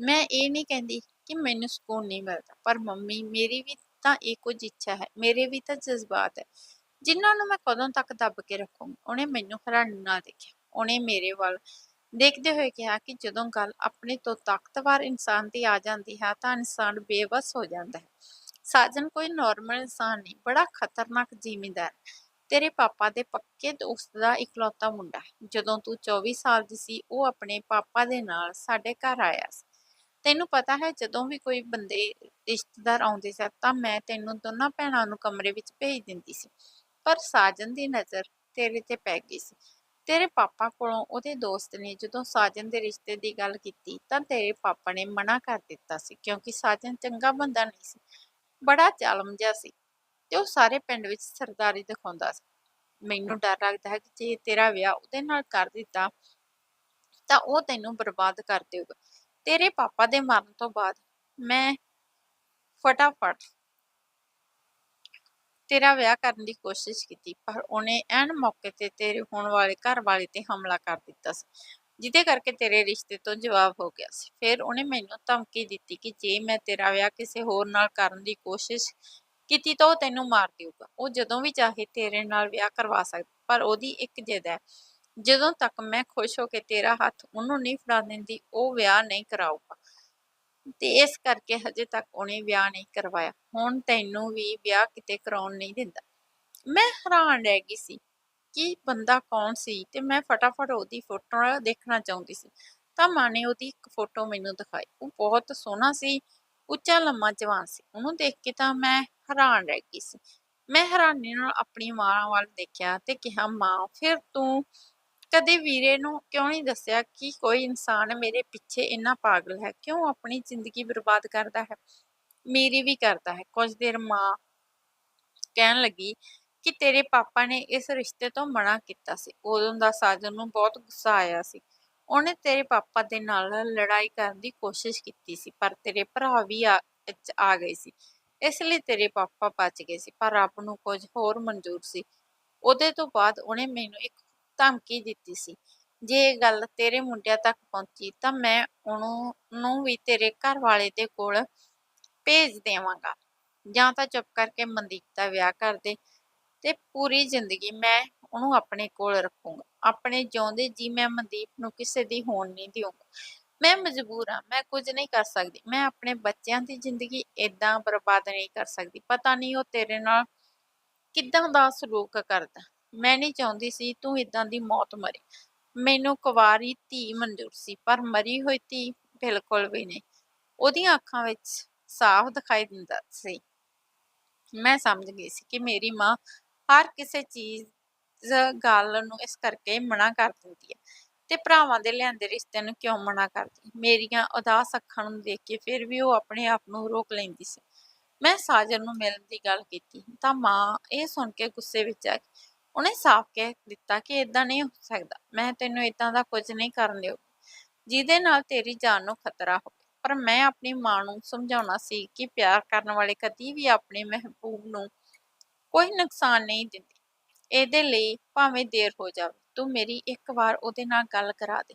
ਮੈਂ ਇਹ ਨਹੀਂ ਕਹਿੰਦੀ ਕਿ ਮੈਨੂੰ ਸਕੂਨ ਨਹੀਂ ਮਿਲਦਾ, ਪਰ ਮੰਮੀ, ਮੇਰੀ ਵੀ ਤਾਂ ਇਹ ਕੁਝ ਇੱਛਾ ਹੈ। ਮੇਰੇ ਵੀ ਤਾਂ ਜਜ਼ਬਾਤ ਹੈ। ਜਿਨ੍ਹਾਂ ਨੂੰ ਮੈਂ ਕਦੋਂ ਤੱਕ ਦੱਬ ਕੇ ਰੱਖੂੰਗੀ, ਉਹਨੇ ਮੈਨੂੰ ਹੈਰਾਨੀ ਨਾਲ ਦੇਖਿਆ। ਉਹਨੇ ਮੇਰੇ ਵੱਲ ਦੇਖਦੇ ਹੋਏ ਕਿਹਾ ਕਿ ਜਦੋਂ ਗੱਲ ਆਪਣੇ ਤੋਂ ਤਾਕਤਵਰ ਇਨਸਾਨ ਦੀ ਆ ਜਾਂਦੀ ਹੈ, ਤਾਂ ਇਨਸਾਨ ਬੇਵਸ ਹੋ ਜਾਂਦਾ ਹੈ। ਸਾਜਨ ਕੋਈ ਨਾਰਮਲ ਇਨਸਾਨ ਨਹੀਂ, ਬੜਾ ਖਤਰਨਾਕ ਜ਼ਿਮੀਂਦਾਰ ਤੇਰੇ ਪਾਪਾ ਦੇ ਪੱਕੇ ਦੋਸਤ ਦਾ ਇਕਲੌਤਾ ਮੁੰਡਾ ਹੈ। ਜਦੋਂ ਤੂੰ 24 ਸਾਲ ਦੀ ਸੀ, ਉਹ ਆਪਣੇ ਪਾਪਾ ਦੇ ਨਾਲ ਸਾਡੇ ਘਰ ਆਇਆ ਸੀ। ਤੈਨੂੰ ਪਤਾ ਹੈ, ਜਦੋਂ ਵੀ ਕੋਈ ਬੰਦੇ ਰਿਸ਼ਤੇਦਾਰ ਆਉਂਦੇ ਸਨ, ਤਾਂ ਮੈਂ ਤੈਨੂੰ ਦੋਨਾਂ ਭੈਣਾਂ ਨੂੰ ਕਮਰੇ ਵਿੱਚ ਭੇਜ ਦਿੰਦੀ ਸੀ। ਪਰ ਸਾਜਨ ਦੀ ਨਜ਼ਰ ਤੇਰੇ ਤੇ ਪੈ ਗਈ ਸੀ। ਤੇਰੇ ਪਾਪਾ ਕੋਲੋਂ ਉਹਦੇ ਦੋਸਤ ਨੇ ਜਦੋਂ ਸਾਜਨ ਦੇ ਰਿਸ਼ਤੇ ਦੀ ਗੱਲ ਕੀਤੀ ਤਾਂ ਤੇਰੇ ਪਾਪਾ ਨੇ ਮਨਾ ਕਰ ਦਿੱਤਾ ਸੀ, ਕਿਉਂਕਿ ਸਾਜਨ ਚੰਗਾ ਬੰਦਾ ਨਹੀਂ ਸੀ, ਬੜਾ ਚਾਲਮ ਜਿਹਾ ਸੀ ਤੇ ਉਹ ਸਾਰੇ ਪਿੰਡ ਵਿੱਚ ਸਰਦਾਰੀ ਦਿਖਾਉਂਦਾ ਸੀ। ਮੈਨੂੰ ਡਰ ਲੱਗਦਾ ਹੈ ਕਿ ਜੇ ਤੇਰਾ ਵਿਆਹ ਉਹਦੇ ਨਾਲ ਕਰ ਦਿੱਤਾ ਤਾਂ ਉਹ ਤੈਨੂੰ ਬਰਬਾਦ ਕਰ ਦੇਊਗਾ। ਤੇਰੇ ਪਾਪਾ ਦੇ ਮਰਨ ਤੋਂ ਬਾਅਦ ਮੈਂ ਫਟਾਫਟ ਤੇਰਾ ਵਿਆਹ ਕਰਨ ਦੀ ਕੋਸ਼ਿਸ਼ ਕੀਤੀ, ਪਰ ਉਹਨੇ ਐਨ ਮੌਕੇ ਤੇ ਤੇਰੇ ਹੋਣ ਵਾਲੇ ਘਰ ਵਾਲੇ ਤੇ ਹਮਲਾ ਕਰ ਦਿੱਤਾ ਸੀ, ਜਿਹਦੇ ਕਰਕੇ ਤੇਰੇ ਰਿਸ਼ਤੇ ਤੋਂ ਜਵਾਬ ਹੋ ਗਿਆ ਸੀ। ਫਿਰ ਉਹਨੇ ਮੈਨੂੰ ਧਮਕੀ ਦਿੱਤੀ ਕਿ ਜੇ ਮੈਂ ਤੇਰਾ ਵਿਆਹ ਕਿਸੇ ਹੋਰ ਨਾਲ ਕਰਨ ਦੀ ਕੋਸ਼ਿਸ਼ ਕੀਤੀ ਤਾਂ ਉਹ ਤੈਨੂੰ ਮਾਰ ਦੇਊਗਾ। ਉਹ ਜਦੋਂ ਵੀ ਚਾਹੇ ਤੇਰੇ ਨਾਲ ਵਿਆਹ ਕਰਵਾ ਸਕਦਾ, ਪਰ ਉਹਦੀ ਇੱਕ ਜਿੱਦ ਹੈ, ਜਦੋਂ ਤੱਕ ਮੈਂ ਖੁਸ਼ ਹੋ ਕੇ ਤੇਰਾ ਹੱਥ ਉਹਨੂੰ ਨਹੀਂ ਫੜਾ ਦਿੰਦੀ, ਉਹ ਵਿਆਹ ਨਹੀਂ ਕਰਾਊਗਾ। ਤੇ ਇਸ ਕਰਕੇ ਹਜੇ ਤੱਕ ਉਹਨੇ ਵਿਆਹ ਨਹੀਂ ਕਰਵਾਇਆ। ਹੁਣ ਤੈਨੂੰ ਵੀ ਵਿਆਹ ਕਿਤੇ ਕਰਾਉਣ ਨਹੀਂ ਦਿੰਦਾ। ਮੈਂ ਹੈਰਾਨ ਰਹਿ ਗਈ ਸੀ ਕਿ ਬੰਦਾ ਕੌਣ ਸੀ ਤੇ ਮੈਂ ਫਟਾਫਟ ਉਹਦੀ ਫੋਟੋ ਦੇਖਣਾ ਚਾਹੁੰਦੀ ਸੀ। ਤਾਂ ਮਾਂ ਨੇ ਉਹਦੀ ਇੱਕ ਫੋਟੋ ਮੈਨੂੰ ਦਿਖਾਈ। ਉਹ ਬਹੁਤ ਸੋਹਣਾ ਸੀ, ਉੱਚਾ ਲੰਮਾ ਜਵਾਨ ਸੀ। ਉਹਨੂੰ ਦੇਖ ਕੇ ਤਾਂ ਮੈਂ ਹੈਰਾਨ ਰਹਿ ਗਈ ਸੀ। ਮੈਂ ਹੈਰਾਨੀ ਨਾਲ ਆਪਣੀ ਮਾਂ ਵੱਲ ਦੇਖਿਆ ਤੇ ਕਿਹਾ, ਮਾਂ, ਫਿਰ ਤੂੰ ਕਦੇ ਵੀਰੇ ਨੂੰ ਕਿਉਂ ਨਹੀਂ ਦੱਸਿਆ ਕਿ ਕੋਈ ਇਨਸਾਨ ਮੇਰੇ ਪਿੱਛੇ ਇੰਨਾ ਪਾਗਲ ਹੈ? ਕਿਉਂ ਆਪਣੀ ਜ਼ਿੰਦਗੀ ਬਰਬਾਦ ਕਰਦਾ ਹੈ? ਮੇਰੀ ਵੀ ਕਰਦਾ ਹੈ। ਕੁਝ ਦੇਰ ਮਾਂ ਕਹਿਣ ਲੱਗੀ ਕਿ ਤੇਰੇ ਪਾਪਾ ਨੇ ਇਸ ਰਿਸ਼ਤੇ ਤੋਂ ਮਨਾ ਕੀਤਾ ਸੀ। ਉਦੋਂ ਦਾ ਸਾਜਨ ਨੂੰ ਬਹੁਤ ਗੁੱਸਾ ਆਇਆ ਸੀ। ਉਹਨੇ ਤੇਰੇ ਪਾਪਾ ਦੇ ਨਾਲ ਲੜਾਈ ਕਰਨ ਦੀ ਕੋਸ਼ਿਸ਼ ਕੀਤੀ ਸੀ, ਪਰ ਤੇਰੇ ਭਰਾ ਵੀ ਆ ਆ ਗਏ ਸੀ। ਇਸ ਲਈ ਤੇਰੇ ਪਾਪਾ ਬਚ ਗਏ ਸੀ, ਪਰ ਰੱਬ ਨੂੰ ਕੁਝ ਹੋਰ ਮਨਜ਼ੂਰ ਸੀ। ਉਹਦੇ ਤੋਂ ਬਾਅਦ ਉਹਨੇ ਮੈਨੂੰ ਇੱਕ ਧਮਕੀ ਦਿੱਤੀ ਸੀ। ਜੇ ਇਹ ਗੱਲ ਤੇਰੇ ਮੁੰਡਿਆਂ ਤੱਕ ਪਹੁੰਚੀ ਤਾਂ ਮੈਂ ਉਹਨੂੰ ਨੂੰ ਵੀ ਤੇਰੇ ਘਰ ਵਾਲੇ ਦੇ ਕੋਲ ਭੇਜ ਦੇਵਾਂਗਾ। ਜਾਂ ਤਾਂ ਚੁੱਪ ਕਰਕੇ ਮਨਦੀਪ ਦਾ ਵਿਆਹ ਕਰ ਦੇ ਤੇ ਪੂਰੀ ਜ਼ਿੰਦਗੀ ਮੈਂ ਉਹਨੂੰ ਆਪਣੇ ਕੋਲ ਰੱਖੂੰਗਾ। ਆਪਣੇ ਜਿਉਂਦੇ ਜੀ ਮੈਂ ਮਨਦੀਪ ਨੂੰ ਕਿਸੇ ਦੀ ਹੋਣ ਨਹੀਂ ਦਿਊਂਗਾ। ਮੈਂ ਮਜਬੂਰ ਹਾਂ, ਮੈਂ ਕੁਝ ਨਹੀਂ ਕਰ ਸਕਦੀ। ਮੈਂ ਆਪਣੇ ਬੱਚਿਆਂ ਦੀ ਜ਼ਿੰਦਗੀ ਇਦਾਂ ਬਰਬਾਦ ਨਹੀਂ ਕਰ ਸਕਦੀ। ਪਤਾ ਨਹੀਂ ਉਹ ਤੇਰੇ ਨਾਲ ਕਿੱਦਾਂ ਦਾ ਸਲੂਕ ਕਰਦਾ। ਮੈਂ ਨਹੀਂ ਚਾਹੁੰਦੀ ਸੀ ਤੂੰ ਇਦਾਂ ਦੀ ਮੌਤ ਮਰੇ। ਮੈਨੂੰ ਕੁਵਾਰੀ ਧੀ ਮਨਜ਼ੂਰ ਸੀ, ਪਰ ਮਰੀ ਹੋਈ ਧੀ ਬਿਲਕੁਲ ਵੀ ਨਹੀਂ। ਉਹਦੀਆਂ ਅੱਖਾਂ ਵਿੱਚ ਸਾਫ਼ ਦਿਖਾਈ ਦਿੰਦਾ ਸੀ। ਮੈਂ ਸਮਝ ਗਈ ਸੀ ਕਿ ਮੇਰੀ ਮਾਂ ਹਰ ਕਿਸੇ ਚੀਜ਼ ਗੱਲ ਨੂੰ ਇਸ ਕਰਕੇ ਮਨਾ ਕਰ ਦਿੰਦੀ ਹੈ ਤੇ ਭਰਾਵਾਂ ਦੇ ਲਿਆਂਦੇ ਰਿਸ਼ਤੇ ਨੂੰ ਕਿਉਂ ਮਨਾ ਕਰਦੀ ਮੇਰੀਆਂ ਉਦਾਸ ਅੱਖਾਂ ਨੂੰ ਦੇਖ ਕੇ ਫਿਰ ਵੀ ਉਹ ਆਪਣੇ ਆਪ ਨੂੰ ਰੋਕ ਲੈਂਦੀ ਸੀ। ਮੈਂ ਸਾਜਨ ਨੂੰ ਮਿਲਣ ਦੀ ਗੱਲ ਕੀਤੀ ਤਾਂ ਮਾਂ ਇਹ ਸੁਣ ਕੇ ਗੁੱਸੇ ਵਿੱਚ ਆ ਗਈ। ਉਹਨੇ ਸਾਫ਼ ਕਹਿ ਦਿੱਤਾ ਕਿ ਇਦਾਂ ਨਹੀਂ ਹੋ ਸਕਦਾ, ਮੈਂ ਤੈਨੂੰ ਇਦਾਂ ਦਾ ਕੁਝ ਨਹੀਂ ਕਰਨ ਦਿਓ। ਜਿਹਦੇ ਨਾਲ ਤੇਰੀ ਜਾਨ ਨੂੰ ਖਤਰਾ ਹੋਵੇ। ਪਰ ਮੈਂ ਆਪਣੀ ਮਾਂ ਨੂੰ ਸਮਝਾਉਣਾ ਸੀ ਕਿ ਪਿਆਰ ਕਰਨ ਵਾਲੇ ਕਦੀ ਵੀ ਆਪਣੇ ਮਹਿਬੂਬ ਨੂੰ ਕੋਈ ਨੁਕਸਾਨ ਨਹੀਂ ਦਿੰਦੇ। ਇਹਦੇ ਲਈ ਭਾਵੇਂ ਦੇਰ ਹੋ ਜਾਵੇ, ਤੂੰ ਮੇਰੀ ਇੱਕ ਵਾਰ ਉਹਦੇ ਨਾਲ ਗੱਲ ਕਰਾ ਦੇ,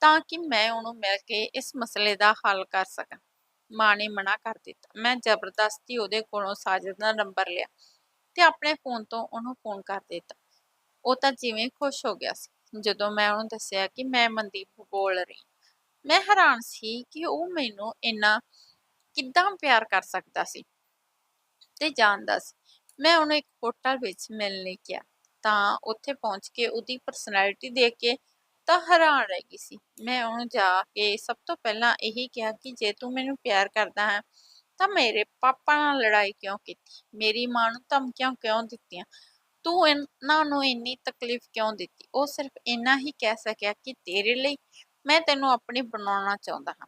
ਤਾਂ ਕਿ ਮੈਂ ਉਹਨੂੰ ਮਿਲ ਕੇ ਇਸ ਮਸਲੇ ਦਾ ਹੱਲ ਕਰ ਸਕਾਂ। ਮਾਂ ਨੇ ਮਨਾ ਕਰ ਦਿੱਤਾ। ਮੈਂ ਜ਼ਬਰਦਸਤੀ ਉਹਦੇ ਕੋਲੋਂ ਸਾਜਦ ਦਾ ਨੰਬਰ ਲਿਆ। ਤੇ ਆਪਣੇ ਫੋਨ ਤੋਂ ਉਹਨੂੰ ਫੋਨ ਕਰ ਦਿੱਤਾ। ਉਹ ਤਾਂ ਜਿਵੇਂ ਖੁਸ਼ ਹੋ ਗਿਆ ਸੀ। ਜਦੋਂ ਮੈਂ ਉਹਨੂੰ ਦੱਸਿਆ ਕਿ ਮੈਂ ਮਨਦੀਪ ਬੋਲ ਰਹੀ ਮੈਂ ਹੈਰਾਨ ਸੀ ਕਿ ਉਹ ਮੈਨੂੰ ਇੰਨਾ ਕਿੱਦਾਂ ਪਿਆਰ ਕਰ ਸਕਦਾ ਸੀ ਤੇ ਜਾਣਦਾ ਸੀ। ਮੈਂ ਉਹਨੂੰ ਇੱਕ ਹੋਟਲ ਵਿੱਚ ਮਿਲਣ ਲਈ ਗਿਆ ਤਾਂ ਉੱਥੇ ਪਹੁੰਚ ਕੇ ਉਹਦੀ ਪਰਸਨੈਲਿਟੀ ਦੇਖ ਕੇ ਤਾਂ ਹੈਰਾਨ ਰਹਿ ਗਈ ਸੀ। ਮੈਂ ਉਹਨੂੰ ਜਾ ਕੇ ਸਭ ਤੋਂ ਪਹਿਲਾਂ ਇਹੀ ਕਿਹਾ ਕਿ ਜੇ ਤੂੰ ਮੈਨੂੰ ਪਿਆਰ ਕਰਦਾ ਹੈ ਤਾਂ ਮੇਰੇ ਪਾਪਾ ਨਾਲ ਲੜਾਈ ਕਿਉਂ ਕੀਤੀ? ਮੇਰੀ ਮਾਂ ਨੂੰ ਧਮਕੀਆਂ ਕਿਉਂ ਦਿੱਤੀਆਂ? ਤੂੰ ਇਹਨਾਂ ਨੂੰ ਇੰਨੀ ਤਕਲੀਫ ਕਿਉਂ ਦਿੱਤੀ? ਉਹ ਸਿਰਫ ਇੰਨਾ ਹੀ ਕਹਿ ਸਕਿਆ ਕਿ ਤੇਰੇ ਲਈ ਮੈਂ ਤੈਨੂੰ ਆਪਣੀ ਬਣਾਉਣਾ ਚਾਹੁੰਦਾ ਹਾਂ।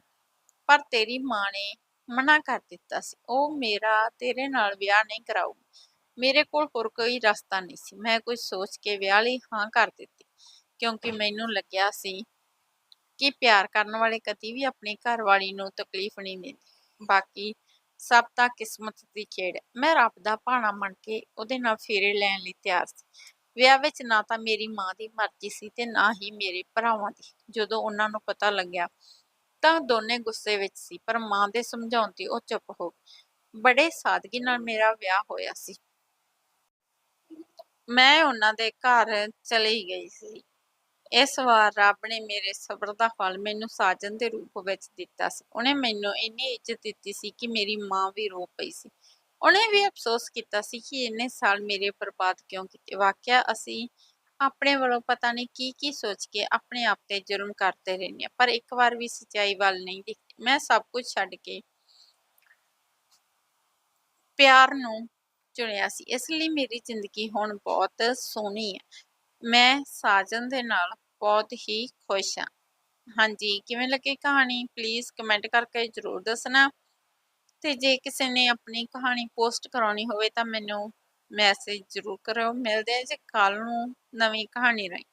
ਪਰ ਤੇਰੀ ਮਾਂ ਨੇ ਮਨਾ ਕਰ ਦਿੱਤਾ ਸੀ। ਉਹ ਮੇਰਾ, ਤੇਰੇ ਨਾਲ ਵਿਆਹ ਨਹੀਂ ਕਰਾਊਗੀ। ਮੇਰੇ ਕੋਲ ਹੋਰ ਕੋਈ ਰਸਤਾ ਨਹੀਂ ਸੀ। ਮੈਂ ਕੁਝ ਸੋਚ ਕੇ ਵਿਆਹ ਲਈ ਹਾਂ ਕਰ ਦਿੱਤੀ। ਕਿਉਂਕਿ ਮੈਨੂੰ ਲੱਗਿਆ ਸੀ ਕਿ ਪਿਆਰ ਕਰਨ ਵਾਲੇ ਕਦੀ ਵੀ ਆਪਣੀ ਘਰਵਾਲੀ ਨੂੰ ਤਕਲੀਫ ਨਹੀਂ ਦਿੰਦੇ। ਬਾਕੀ ਸਭ ਤਾਂ ਕਿਸਮਤ ਦੀ ਖੇਡ। ਮੈਂ ਰੱਬ ਦਾ ਭਾਣਾ ਮੰਨ ਕੇ ਉਹਦੇ ਨਾਲ ਫੇਰੇ ਲੈਣ ਲਈ ਤਿਆਰ ਸੀ। ਵਿਆਹ ਵਿੱਚ ਨਾ ਤਾਂ ਮੇਰੀ ਮਾਂ ਦੀ ਮਰਜ਼ੀ ਸੀ ਤੇ ਨਾ ਹੀ ਮੇਰੇ ਭਰਾਵਾਂ ਦੀ। ਜਦੋਂ ਉਹਨਾਂ ਨੂੰ ਪਤਾ ਲੱਗਿਆ ਤਾਂ ਦੋਨੇ ਗੁੱਸੇ ਵਿੱਚ ਸੀ, ਪਰ ਮਾਂ ਦੇ ਸਮਝਾਉਣ ਤੇ ਉਹ ਚੁੱਪ ਹੋ ਗਈ। ਬੜੇ ਸਾਦਗੀ ਨਾਲ ਮੇਰਾ ਵਿਆਹ ਹੋਇਆ ਸੀ। ਮੈਂ ਉਹਨਾਂ ਦੇ ਘਰ ਚਲੀ ਗਈ ਸੀ। ਇਸ ਵਾਰ ਰੱਬ ਨੇ ਮੇਰੇ ਸਬਰ ਦਾ ਫਲ ਮੈਨੂੰ ਸਾਜਨ ਦੇ ਰੂਪ ਵਿੱਚ ਦਿੱਤਾ ਸੀ। ਉਹਨੇ ਮੈਨੂੰ ਇੰਨੀ ਇੱਜ਼ਤ ਦਿੱਤੀ ਸੀ ਕਿ ਮੇਰੀ ਮਾਂ ਵੀ ਰੋ ਪਈ ਸੀ। ਉਹਨੇ ਵੀ ਅਫਸੋਸ ਕੀਤਾ ਸੀ ਕਿ ਇੰਨੇ ਸਾਲ ਮੇਰੇ ਬਰਬਾਦ ਕਿਉਂ ਕੀਤੇ। ਵਾਕਿਆ ਅਸੀਂ ਆਪਣੇ ਵੱਲੋਂ ਪਤਾ ਨਹੀਂ ਕੀ ਕੀ ਸੋਚ ਕੇ ਆਪਣੇ ਆਪ ਤੇ ਜੁਰਮ ਕਰਦੇ ਰਹਿੰਦੇ ਹਾਂ, ਪਰ ਇੱਕ ਵਾਰ ਵੀ ਸੱਚਾਈ ਵੱਲ ਨਹੀਂ ਦੇਖਦੇ। ਮੈਂ ਸਭ ਕੁਝ ਛੱਡ ਕੇ ਪਿਆਰ ਨੂੰ ਚੁਣਿਆ ਸੀ। ਇਸ ਲਈ ਮੇਰੀ ਜ਼ਿੰਦਗੀ ਹੁਣ ਬਹੁਤ ਸੋਹਣੀ ਹੈ। ਮੈਂ ਸਾਜਨ ਦੇ ਨਾਲ ਬਹੁਤ ਹੀ ਖੁਸ਼ ਹਾਂ। ਹਾਂਜੀ, ਕਿਵੇਂ ਲੱਗੀ ਕਹਾਣੀ? ਪਲੀਜ਼ ਕਮੈਂਟ ਕਰਕੇ ਜਰੂਰ ਦੱਸਣਾ। ਤੇ ਜੇ ਕਿਸੇ ਨੇ ਆਪਣੀ ਕਹਾਣੀ ਪੋਸਟ ਕਰਾਉਣੀ ਹੋਵੇ ਤਾਂ ਮੈਨੂੰ ਮੈਸੇਜ ਜਰੂਰ ਕਰਿਓ। ਮਿਲਦੇ ਹਾਂ ਜੀ ਕੱਲ ਨੂੰ ਨਵੀਂ ਕਹਾਣੀ ਰਾਹੀਂ।